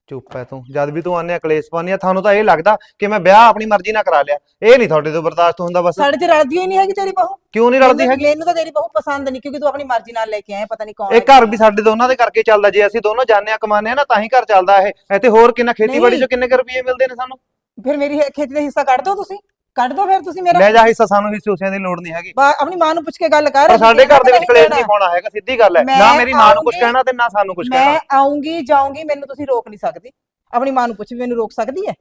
ਚੁੱਪ ਹੈ ਤੂੰ ਜਦ ਵੀ ਤੂੰ ਆਨੇ ਆ ਕਲੇਸ਼ ਪਾਉਂਦੀ ਆ ਤੁਹਾਨੂੰ ਤਾਂ ਇਹ ਲੱਗਦਾ ਕਿ ਮੈਂ ਵਿਆਹ ਆਪਣੀ ਮਰਜ਼ੀ ਨਾਲ ਕਰਾ ਲਿਆ। ਇਹ ਨਹੀਂ ਤੁਹਾਡੇ ਤੋਂ ਬਰਦਾਸ਼ਤ ਹੁੰਦਾ ਬਸ। ਸਾਡੇ ਤੇ ਰਲਦੀ ਹੀ ਨਹੀਂ ਹੈਗੀ ਤੇਰੀ ਬਹੂ। ਕਿਉਂ ਨਹੀਂ ਰਲਦੀ ਹੈਗੀ? ਮੈਨੂੰ ਤਾਂ ਤੇਰੀ ਬਹੂ ਪਸੰਦ ਨਹੀਂ ਕਿਉਂਕਿ ਤੂੰ ਆਪਣੀ ਮਰਜ਼ੀ ਨਾਲ ਲੈ ਕੇ ਆਇਆ ਪਤਾ ਨਹੀਂ ਕੌਣ ਇਹ ਘਰ ਵੀ ਸਾਡੇ ਦੋਨਾਂ ਦੇ ਕਰਕੇ ਚੱਲਦਾ ਜੇ ਅਸੀਂ ਦੋਨੋਂ ਜਾਂਦੇ ਆ ਕਮਾਉਂਦੇ ਆ ਨਾ ਤਾਂ ਹੀ ਘਰ ਚੱਲਦਾ ਇਹ। ਇੱਥੇ ਹੋਰ ਕਿੰਨਾ ਖੇਤੀਬਾੜੀ। ਚੋਂ ਕਿੰਨੇ ਕੁ ਰੁਪਏ ਮਿਲਦੇ ਨੇ ਸਾਨੂੰ? ਫਿਰ ਮੇਰੀ ਖੇਤੀ ਦਾ ਹਿੱਸਾ ਕੱਢ ਦੋ ਤੁਸੀਂ। ਕੱਢ ਦੋ ਫਿਰ ਤੁਸੀਂ ਮੇਰਾ। ਲੈ ਜਾ ਹਿੱਸਾ ਸਾਨੂੰ ਹਿੱਸੇ ਉਸਿਆਂ ਦੀ ਲੋੜ ਨਹੀਂ ਹੈਗੀ। ਬਾ- ਆਪਣੀ ਮਾਂ ਨੂੰ ਪੁੱਛ ਕੇ ਗੱਲ ਕਰ। ਪਰ ਸਾਡੇ ਘਰ ਦੇ ਵਿੱਚ ਕਲੇਸ਼। ਨਹੀਂ ਹੋਣਾ ਹੈਗਾ ਸਿੱਧੀ ਗੱਲ ਹੈ। ਨਾ ਮੈਂ ਮੇਰੀ ਮਾਂ ਨੂੰ ਕੁਝ ਆਊਂਗੀ- ਕਹਿਣਾ ਤੇ ਨਾ ਸਾਨੂੰ ਕੁਝ ਮੈਂ ਕਹਿਣਾ ਆਉਂਗੀ ਜਾਉਂਗੀ ਮੈਨੂੰ ਤੁਸੀਂ ਰੋਕ ਨਹੀਂ ਸਕਦੀ। ਆਪਣੀ ਮਾਂ ਨੂੰ ਪੁੱਛ ਵੀ ਮੈਨੂੰ ਰੋਕ ਸਕਦੀ ਹੈ?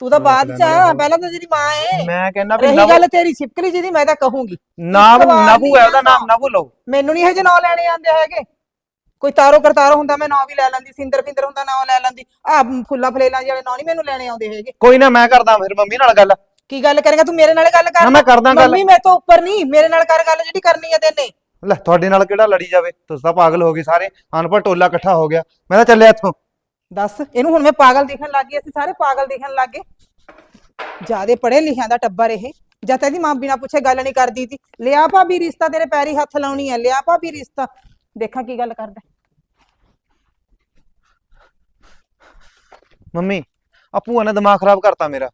ਤੂੰ ਤਾਂ ਰੋਕ ਬਾਅਦ ਚ ਲੈਂਦੇ ਆ। ਪਹਿਲਾਂ ਤਾਂ ਤੇਰੀ ਮਾਂ ਹੈ ਮੈਂ ਕਹਿੰਦਾ ਵੀ ਰਹੀ ਨਵ ਗੱਲ ਤੇਰੀ ਛਿਪਕਲੀ ਜੀ ਦੀ ਮੈਂ ਤਾਂ ਕਹੂੰਗੀ। ਨਾਮ ਨਬੂ ਨਹੀਂ ਹੈ ਉਹਦਾ ਨਾਮ ਨਾ। ਨਬੂ ਲਓ। ਮੈਨੂੰ ਨਹੀਂ ਇਹ ਜੇ ਨਾਂ ਲੈਣੇ ਆਉਂਦੇ ਹੈਗੇ। ਕੋਈ ਤਾਰੋ ਕਰਤਾਰੋ ਹੁੰਦਾ ਮੈਂ ਨਾਂ ਵੀ ਲੈ ਲੈਂਦੀ ਸਿੰਦਰ ਪਿੰਦਰ ਹੁੰਦਾ ਨਾਂ ਲੈ ਲੈਂਦੀ। ਆ ਫੁੱਲਾ ਫਲੇਲਾਂ ਜਿਹੜੇ ਨਾਂ ਨਹੀਂ ਮੈਨੂੰ ਲੈਣੇ ਆਉਂਦੇ ਹੈਗੇ। ਕੋਈ ਨਾ ਮੈਂ ਕਰਦਾ ਫਿਰ ਮੰਮੀ ਨਾਲ ਗੱਲ। ਕੀ ਗੱਲ ਕਰੇਗਾ? ਤੂੰ ਮੇਰੇ ਨਾਲ ਗੱਲ ਨਾ ਕਰ ਮੈਂ ਕਰਦਾ ਗੱਲ। ਮੰਮੀ ਮੈਂ ਤੋਂ ਉੱਪਰ ਨਹੀਂ। ਮੇਰੇ ਨਾਲ ਕਰ ਗੱਲ ਜਿਹੜੀ ਕਰਨੀ ਹੈ ਤੈਨੇ। ਲੈ ਤੁਹਾਡੇ ਨਾਲ ਕਿਹੜਾ ਲੜੀ ਜਾਵੇ? ਤੁਸੀਂ ਤਾਂ ਪਾਗਲ ਹੋ ਗਏ ਸਾਰੇ। ਅਨਪੜ੍ਹ ਟੋਲਾ ਇਕੱਠਾ ਹੋ ਗਿਆ। ਮੈਂ ਤਾਂ ਚੱਲਿਆ ਇੱਥੋਂ। ਦੱਸ ਇਹਨੂੰ ਹੁਣ ਮੈਂ ਪਾਗਲ ਦਿਖਣ ਲੱਗ ਗਈ ਅਸੀਂ ਸਾਰੇ ਪਾਗਲ ਦਿਖਣ ਲੱਗ ਗਏ। ਜਿਆਦੇ ਪੜ੍ਹੇ ਲਿਖਿਆਂ ਦਾ ਟੱਬਰ ਇਹ। ਜਦ ਇਹਦੀ ਮਾਂ ਬਿਨਾ ਪੁੱਛੇ ਗੱਲ ਨਹੀਂ ਕਰਦੀ ਤੀ। ਲਿਆ ਭਾਬੀ ਰਿਸ਼ਤਾ ਤੇਰੇ ਪੈਰੀ ਹੱਥ ਲਾਉਣੀ ਹੈ ਲਿਆ ਭਾਬੀ ਰਿਸ਼ਤਾ। ਦੇਖਾਂ ਕੀ ਗੱਲ ਕਰਦਾ। ਮੰਮੀ ਆ ਭੂਆ ਨੇ ਦਿਮਾਗ ਖਰਾਬ ਕਰਤਾ ਮੇਰਾ।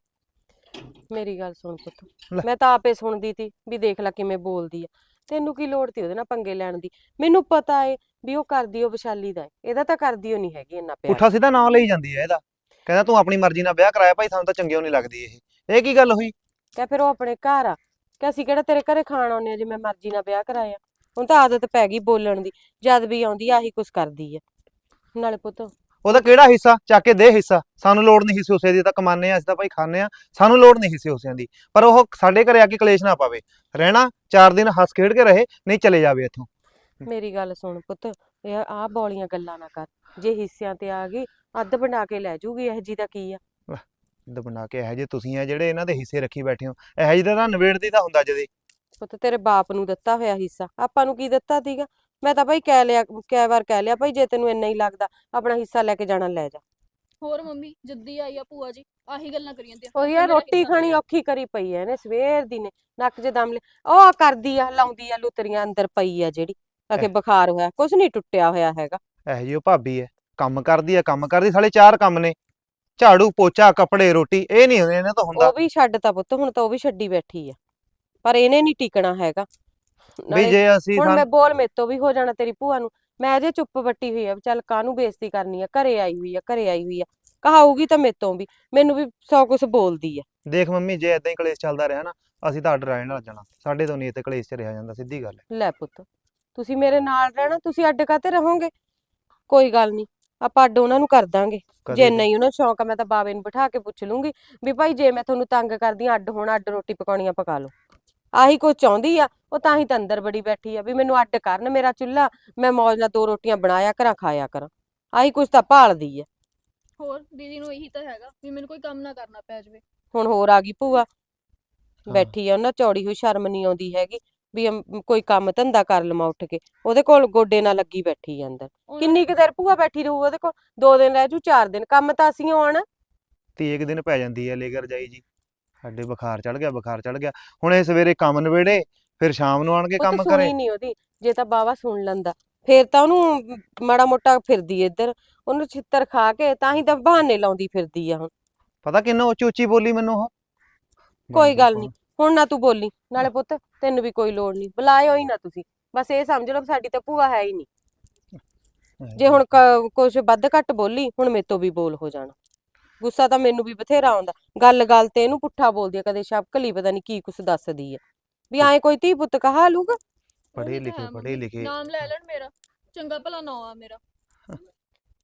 ਮੇਰੀ ਗੱਲ ਸੁਣ ਲੈ। ਪੁੱਤ ਮੈਂ ਤਾਂ ਆਪੇ ਸੁਣਦੀ ਤੀ ਵੀ ਦੇਖ ਲੈ ਕਿਵੇਂ ਬੋਲਦੀ ਆ। ਤੈਨੂੰ ਕੀ ਲੋੜ ਤੀ ਉਹਦੇ ਨਾਲ ਪੰਗੇ ਲੈਣ ਦੀ? ਮੈਨੂੰ ਪਤਾ ਏ ਵੀ ਉਹ ਕਰਦੀ ਉਹ ਵਿਸ਼ਾਲੀ ਦਾ ਏ। ਇਹਦਾ ਤਾਂ ਕਰਦੀ ਉਹ ਨਹੀਂ ਹੈਗੀ ਇੰਨਾ ਪਿਆਰ। ਪੁੱਠਾ ਸਿੱਧਾ ਨਾਂ ਲਈ ਜਾਂਦੀ ਹੈ ਇਹਦਾ। ਕਹਿੰਦਾ ਤੂੰ ਆਪਣੀ ਮਰਜ਼ੀ ਨਾਲ ਵਿਆਹ ਕਰਾਇਆ ਭਾਈ ਸਾਨੂੰ ਤਾਂ ਚੰਗਿਓ ਨਹੀਂ ਲੱਗਦੀ ਇਹ। ਇਹ ਕੀ ਗੱਲ ਹੋਈ? ਕਿ ਫਿਰ ਉਹ ਆਪਣੇ ਘਰ ਆ। ਕਿ ਅਸੀਂ ਕਿਹੜਾ ਤੇਰੇ ਘਰੇ ਖਾਣ ਆਉਂਦੇ ਆ ਜੇ ਮੈਂ ਮਰਜ਼ੀ ਨਾਲ ਵਿਆਹ ਕਰਾਇਆ। ਹੁਣ ਤਾਂ ਆਦਤ ਪੈ ਗਈ ਬੋਲਣ ਦੀ। ਜਦ ਵੀ ਆਉਂਦੀ ਆ ਆਹੀ ਕੁਛ ਕਰਦੀ ਆ। ਨਾਲੇ ਪੁੱਤ ਉਹਦਾ ਕਿਹੜਾ ਹਿੱਸਾ? ਚੱਕ ਕੇ ਦੇ ਹਿੱਸਾ। ਸਾਨੂੰ ਲੋੜ ਨਹੀਂ ਹਿੱਸੇ ਉਸੇ ਦੀ ਤਾਂ ਕਮਾਨੇ ਆ ਅਸੀਂ ਤਾਂ ਭਾਈ ਖਾਣੇ ਆ ਸਾਨੂੰ ਲੋੜ ਨਹੀਂ ਹਿੱਸੇ ਉਸਿਆਂ ਦੀ। ਪਰ ਉਹ ਸਾਡੇ ਘਰੇ ਆ ਕੇ ਕਲੇਸ਼ ਨਾ ਪਾਵੇ। ਰਹਿਣਾ ਚਾਰ ਦਿਨ ਹੱਸ ਖੇਡ ਕੇ ਰਹੇ ਨਹੀਂ ਚਲੇ ਜਾਵੇ ਇੱਥੋਂ। ਮੇਰੀ ਗੱਲ ਸੁਣ ਪੁੱਤ ਇਹ ਆਹ ਬੌਲੀਆਂ ਗੱਲਾਂ ਨਾ ਕਰ। ਜੇ ਹਿੱਸਿਆਂ ਤੇ ਆ ਗਈ ਅੱਧ ਬਣਾ ਕੇ ਲੈ ਜੂਗੀ ਇਹ ਜੀ ਦਾ ਕੀ ਆ? ਦ ਬਣਾ ਕੇ ਇਹੋ ਜਿਹੇ ਤੁਸੀਂ ਆ ਜਿਹੜੇ ਇਹਨਾਂ ਦੇ ਹਿੱਸੇ ਰੱਖੀ ਬੈਠੇ ਹੋ। ਇਹੋ ਜਿਹੇ ਦਾ ਨਵੇੜਦੀ ਤਾਂ ਹੁੰਦਾ ਜਦੇ। ਪੁੱਤ ਤੇਰੇ ਬਾਪ ਨੂੰ ਦਿੱਤਾ ਹੋਇਆ ਹਿੱਸਾ। ਆਪਾਂ ਨੂੰ ਕੀ ਦਿੱਤਾ ਸੀਗਾ? ਮੈਂ ਤਾਂ ਭਾਈ ਕਹਿ ਲਿਆ ਕਈ ਵਾਰ ਕਹਿ ਲਿਆ ਭਾਈ ਜੇ ਤੈਨੂੰ ਇੰਨਾ ਹੀ ਲੱਗਦਾ ਆਪਣਾ ਹਿੱਸਾ ਲੈ ਕੇ ਜਾਣਾ ਲੈ ਜਾ ਹੋਰ ਮੰਮੀ ਜੱਦੀ ਆਈ ਆ ਭੂਆ ਜੀ ਆਹੀ ਗੱਲਾਂ ਕਰੀ ਜਾਂਦੀ ਆ ਉਹ ਮੇਰਾ ਰੋਟੀ ਖਾਣੀ। ਔਖੀ ਕਰੀ ਪਈ ਐ ਇਹਨੇ ਸਵੇਰ ਦੀ ਨੇ ਨੱਕ 'ਚ ਦਮ ਲੈ ਉਹ ਕਰਦੀ ਆ ਲਾਉਂਦੀ ਆ ਲੁਤਰੀਆਂ ਅੰਦਰ ਪਈ ਆ ਜਿਹੜੀ ਅਖੇ ਐ। ਬੁਖਾਰ ਹੋਇਆ ਕੁਛ ਨਹੀਂ ਟੁੱਟਿਆ ਹੋਇਆ ਹੈਗਾ ਇਹੋ ਜਿਹੀ ਉਹ ਭਾਬੀ ਹੈ ਕੰਮ ਕਰਦੀ ਹੈ ਕੰਮ ਕਰਦੀ ਸਾਲੇ ਚਾਰ ਕੰਮ ਨੇ ਝਾੜੂ ਪੋਚਾ ਕੱਪੜੇ ਰੋਟੀ ਇਹ ਨਹੀਂ ਇਹਨਾਂ ਤੋਂ ਹੁੰਦਾ ਉਹ ਵੀ ਛੱਡਤਾ ਪੁੱਤ ਹੁਣ ਤਾਂ ਉਹ ਵੀ ਛੱਡੀ ਬੈਠੀ ਆ ਪਰ ਇਹਨੇ ਨਹੀਂ ਟਿਕਣਾ ਹੈਗਾ ਵੀ ਜੇ ਅਸੀਂ ਹੁਣ ਮੈਂ ਬੋਲ ਮੇਤੋਂ ਵੀ ਹੋ ਜਾਣਾ ਤੇਰੀ ਭੂਆ ਨੂੰ। ਮੈਂ ਅਜੇ ਚੁੱਪ ਵੱਟੀ ਹੋਈ ਆ ਚੱਲ ਕਾਹਨੂੰ ਬੇਇੱਜ਼ਤੀ ਕਰਨੀ ਆ? ਘਰੇ ਆਈ ਹੋਈ ਆ ਘਰੇ ਆਈ ਹੋਈ ਆ। ਕਹਾਊਗੀ ਤਾਂ ਮੇਤੋਂ ਵੀ। ਮੈਨੂੰ ਵੀ ਸੌ ਕੁਛ ਬੋਲਦੀ ਆ। ਦੇਖ ਮੰਮੀ ਜੇ ਇਦਾਂ ਹੀ ਕਲੇਸ਼ ਚੱਲਦਾ ਰਿਹਾ ਨਾ ਅਸੀਂ ਤਾਂ ਅੱਡ ਰਹਿਣ ਲੱਗ ਜਾਣਾ। ਸਾਡੇ ਤੋਂ ਨਹੀਂ ਇੱਥੇ ਕਲੇਸ਼ ਚ ਰਿਹਾ ਜਾਂਦਾ ਸਿੱਧੀ ਗੱਲ ਹੈ। ਲੈ ਪੁੱਤ ਤੁਸੀਂ ਮੇਰੇ ਨਾਲ ਰਹਿਣਾ ਤੁਸੀਂ ਅੱਡ ਕਾਤੇ ਰਹੋਗੇ? ਕੋਈ ਗੱਲ ਨਹੀਂ ਆਪਾਂ ਅੱਡ ਉਹਨਾਂ ਨੂੰ ਕਰ ਦਾਂਗੇ। ਜੇ। ਨਹੀਂ ਉਹਨਾਂ ਸ਼ੌਂਕ ਆ ਮੈਂ ਤਾਂ ਬਾਵੇ ਨੂੰ ਬਿਠਾ ਕੇ ਪੁੱਛ ਲੂੰਗੀ ਵੀ ਭਾਈ ਜੇ ਮੈਂ ਤੁਹਾਨੂੰ ਤੰਗ ਕਰਦੀ ਆ ਅੱਡ ਹੋਣਾ ਅੱਡ ਰੋਟੀ ਪਕਾਉਣੀਆਂ ਪਕਾ ਲਓ। ਆਹੀ ਕੁਝ ਚਾਹੁੰਦੀ ਆ ਉਹ ਤਾਂ ਹੀ ਤਾਂ ਅੰਦਰ ਬੜੀ ਬੈਠੀ ਆ ਵੀ ਮੈਨੂੰ ਅੱਡ ਕਰਨ ਮੇਰਾ ਚੁੱਲ੍ਹਾ ਮੈਂ ਮੌਜ ਨਾਲ ਦੋ ਰੋਟੀਆਂ ਬਣਾਇਆ ਕਰਾਂ ਖਾਇਆ ਕਰਾਂ ਆਹੀ ਕੁਝ ਤਾਂ ਭਾਲਦੀ ਆ। ਹੋਰ ਦੀਦੀ ਨੂੰ ਇਹੀ ਤਾਂ ਹੈਗਾ ਵੀ ਮੈਨੂੰ ਕੋਈ ਕੰਮ ਨਾ ਕਰਨਾ ਪੈ ਜਾਵੇ। ਹੁਣ ਹੋਰ ਆ ਗਈ ਭੂਆ ਬੈਠੀ ਆ ਉਹਨਾਂ ਚੌੜੀ ਹੋਈ ਸ਼ਰਮ ਨਹੀਂ ਆਉਂਦੀ ਹੈਗੀ ਵੀ ਅਮ, ਕੋਈ ਕੰਮ ਧੰਦਾ ਕਰ ਲਵਾਂ ਉੱਠ ਕੇ ਉਹਦੇ ਕੋਲ ਗੋਡੇ ਨਾਲ ਲੱਗੀ ਬੈਠੀ ਆ ਅੰਦਰ। ਉਹਨਾਂ ਕਿੰਨੀ ਕੁ ਦੇਰ ਭੂਆ ਬੈਠੀ ਰਹੂ ਉਹਦੇ ਕੋਲ? ਦੋ ਦਿਨ ਰਹਿ ਜੂ ਚਾਰ ਦਿਨ ਕੰਮ ਤਾਂ ਅਸੀਂ ਆਉਣਾ। ਤੀਏ ਕੁ ਦਿਨ ਪੈ ਜਾਂਦੀ ਹੈ ਲੇਕਰ ਜਾਈ ਜੀ। ਸਾਡੇ ਬੁਖਾਰ ਚੜ ਗਿਆ ਬੁਖਾਰ ਚੜ ਗਿਆ। ਹੁਣ ਇਹ ਸਵੇਰੇ ਕੰਮ ਨਵੇੜੇ ਫਿਰ ਸ਼ਾਮ ਨੂੰ ਆਣ ਕੇ ਕੰਮ ਕਰੇ ਸੁਣੀ ਨਹੀਂ ਉਹਦੀ ਜੇ ਤਾਂ ਬਾਵਾ ਸੁਣ ਲੈਂਦਾ। ਫੇਰ ਤਾਂ ਉਹਨੂੰ ਮਾੜਾ ਮੋਟਾ ਫਿਰਦੀ ਏ ਇੱਧਰ ਉਹਨੂੰ ਛਿੱਤਰ ਖਾ ਕੇ ਤਾਂ ਹੀ ਤਾਂ ਬਹਾਨੇ ਲਾਉਂਦੀ ਫਿਰਦੀ ਆ ਹੁਣ। ਪਤਾ ਕਿੰਨਾ ਉੱਚੀ ਉੱਚੀ ਬੋਲੀ ਮੈਨੂੰ ਉਹ? ਕੋਈ ਗੱਲ ਨੀ। ਹੁਣ ਨਾ ਤੂੰ ਬੋਲੀ ਨਾਲੇ ਪੁੱਤ ਤੈਨੂੰ ਵੀ ਕੋਈ ਲੋੜ ਨਹੀਂ ਬੁਲਾਇਓ ਹੀ ਨਾ ਤੁਸੀਂ ਬਸ ਇਹ ਸਮਝ ਲਓ ਸਾਡੀ ਤਾਂ ਭੂਆ ਹੈ ਹੀ ਨਹੀਂ। ਜੇ ਹੁਣ ਕੁਝ ਵੱਧ ਘੱਟ ਬੋਲੀ ਹੁਣ ਮੇਰੇ ਤੋਂ ਵੀ ਬੋਲ ਹੋ ਜਾਣਾ। ਗੁੱਸਾ ਤਾਂ ਮੈਨੂੰ ਵੀ ਬਥੇਰਾ ਆਉਂਦਾ। ਗੱਲ ਗੱਲ ਤੇ ਇਹਨੂੰ ਪੁੱਠਾ ਬੋਲਦੀ ਆ ਕਦੇ ਸ਼ਬਕਲੀ ਪਤਾ ਨਹੀਂ ਕੀ ਕੁਛ ਦੱਸਦੀ ਆ। ਵੀ ਐਂ ਕੋਈ ਧੀ ਪੁੱਤ ਕਹਾ ਲੂਗਾ? ਪੜ੍ਹੇ ਲਿਖੇ ਪੜ੍ਹੇ ਲਿਖੇ। ਨਾਮ ਲੈ ਲੈਣ ਮੇਰਾ। ਚੰਗਾ ਭਲਾ ਨਾਂ ਆ ਮੇਰਾ।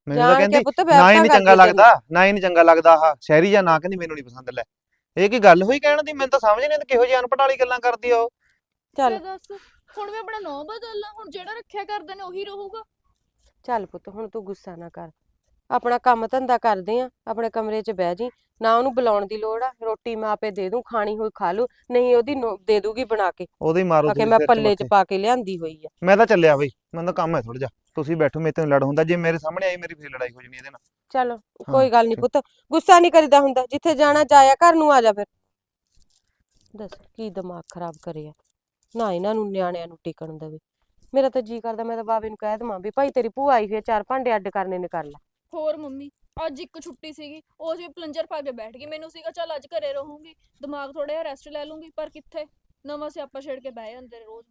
ਮੈਨੂੰ ਤਾਂ ਜਾਣ ਕੇ ਕਹਿੰਦੀ ਪੁੱਤ ਨਾ ਹੀ ਨਹੀਂ ਚੰਗਾ। ਲੱਗਦਾ ਨਾ ਹੀ ਨਹੀਂ ਚੰਗਾ ਲੱਗਦਾ ਆਹ ਸ਼ਹਿਰੀ ਜਾਂ ਨਾ ਕਹਿੰਦੀ ਮੈਨੂੰ ਨਹੀਂ ਪਸੰਦ ਲੈ। ਇਹ ਕੀ ਗੱਲ ਹੋਈ ਕਹਿਣ ਦੀ? ਮੈਨੂੰ ਤਾਂ ਸਮਝ ਨਹੀਂ ਆਉਂਦੀ ਕਿਹੋ ਜਿਹੀ ਅਨਪੜ੍ਹ ਵਾਲੀ ਗੱਲਾਂ ਕਰਦੀ ਆ ਉਹ। ਚੱਲ। ਤੇ ਦੱਸ ਹੁਣ ਵੀ ਆਪਣਾ ਨਾਂ ਬਦਲਣਾ ਹੁਣ ਜਿਹੜਾ ਰੱਖਿਆ ਕਰਦੇ ਨੇ ਉਹੀ ਰਹੂਗਾ। ਚੱਲ ਪੁੱਤ ਹੁਣ ਤੂੰ ਗੁੱਸਾ ਨਾ ਕਰ। ਆਪਣਾ ਕੰਮ ਧੰਦਾ ਕਰਦੇ ਆ ਆਪਣੇ ਕਮਰੇ 'ਚ ਬਹਿ ਜੀ ਨਾ ਉਹਨੂੰ ਬੁਲਾਉਣ ਦੀ ਲੋੜ ਆ ਰੋਟੀ ਮੈਂ ਆਪੇ ਦੇ ਦੂੰ ਖਾਣੀ ਹੋਈ ਖਾ ਲੂ ਨਹੀਂ ਉਹਦੀ ਨੋ- ਦੇ ਦੂਗੀ ਬਣਾ ਕੇ। ਉਹਦੇ ਹੀ ਮਾਰੋ ਆਖੇ ਤੁਸੀਂ ਮੈਂ ਸਿਰ 'ਚ ਪੱਲੇ 'ਚ ਮੱਥੇ। ਪਾ ਕੇ ਲਿਆਂਦੀ ਹੋਈ ਆ। ਮੈਂ ਤਾਂ ਚੱਲਿਆ ਬਈ ਮੈਨੂੰ ਤਾਂ ਕੰਮ ਹੈ ਥੋੜਾ ਜਿਹਾ। ਤੁਸੀਂ ਬੈਠੋ ਮੇਰੇ ਤੋਂ ਲੜ ਹੁੰਦਾ ਜੇ ਮੇਰੇ ਸਾਹਮਣੇ ਆਈ ਮੇਰੀ ਫੇਰ ਲੜਾਈ ਹੋ ਜਣੀ ਇਹਦੇ ਨਾਲ। ਚੱਲ ਕੋਈ ਗੱਲ ਨਹੀਂ। ਪੁੱਤ ਗੁੱਸਾ ਨਹੀਂ ਕਰੀਦਾ ਹੁੰਦਾ ਜਿੱਥੇ ਜਾਣਾ ਜਾਇਆ ਘਰ ਨੂੰ ਆ ਜਾ ਫਿਰ। ਦੱਸ ਕੀ ਦਿਮਾਗ ਖਰਾਬ ਕਰਿਆ ਨਾ ਇਹਨਾਂ ਨੂੰ ਨਿਆਣਿਆਂ ਨੂੰ ਟਿਕਣ ਦੇਵੇ। ਮੇਰਾ ਤਾਂ ਜੀ ਕਰਦਾ ਮੈਂ ਤਾਂ ਬਾਬੇ ਨੂੰ ਕਹਿ ਦਵਾਂ ਵੀ ਭਾਈ ਤੇਰੀ ਭੂਆ ਆਈ ਹੋਈ ਆ ਚਾਰ ਭਾਂਡੇ ਅੱਡ ਕਰਨੇ ਨੇ ਕਰ ਲੈ। ਹੋਰ ਮੰਮੀ ਅੱਜ ਇੱਕ ਛੁੱਟੀ ਸੀਗੀ ਉਹ ਜਿਵੇਂ ਪਲੰਜਰ ਪਾ ਕੇ ਬੈਠ ਗਈ ਮੈਨੂੰ ਸੀਗਾ ਚੱਲ ਅੱਜ ਘਰੇ ਰਹੂੰਗੀ ਦਿਮਾਗ ਥੋੜਾ ਜਿਹਾ ਰੈਸਟ ਲੈ ਲੂੰਗੀ ਪਰ ਕਿੱਥੇ? ਨਵਾਂ ਸਿਆਪਾ ਛੇੜ ਕੇ ਬਹਿ ਜਾਂਦੇ ਨੇ ਰੋਜ਼।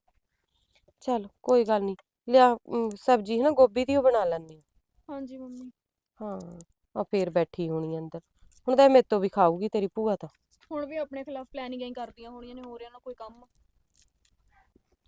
ਚੱਲ ਕੋਈ ਗੱਲ ਨਹੀਂ ਲਿਆ ਅਮ, ਸਬਜ਼ੀ ਹੈ ਨਾ ਗੋਭੀ ਦੀ ਉਹ ਬਣਾ ਲੈਣੀ ਹਾਂਜੀ ਮੰਮੀ। ਹਾਂ ਆ ਫੇਰ ਬੈਠੀ ਹੋਣੀ ਅੰਦਰ। ਹੁਣ ਤਾਂ ਇਹ ਮੇਰੇ ਤੋਂ ਵੀ ਖਾਊਗੀ ਤੇਰੀ ਭੂਆ ਤਾਂ। ਹੁਣ ਵੀ ਆਪਣੇ ਖਿਲਾਫ ਪਲੈਨਿੰਗਾਂ ਹੀ ਕਰਦੀਆਂ ਹੋਣੀਆਂ ਨੇ ਹੋ ਰਿਹਾ ਨਾ ਕੋਈ ਕੰਮ।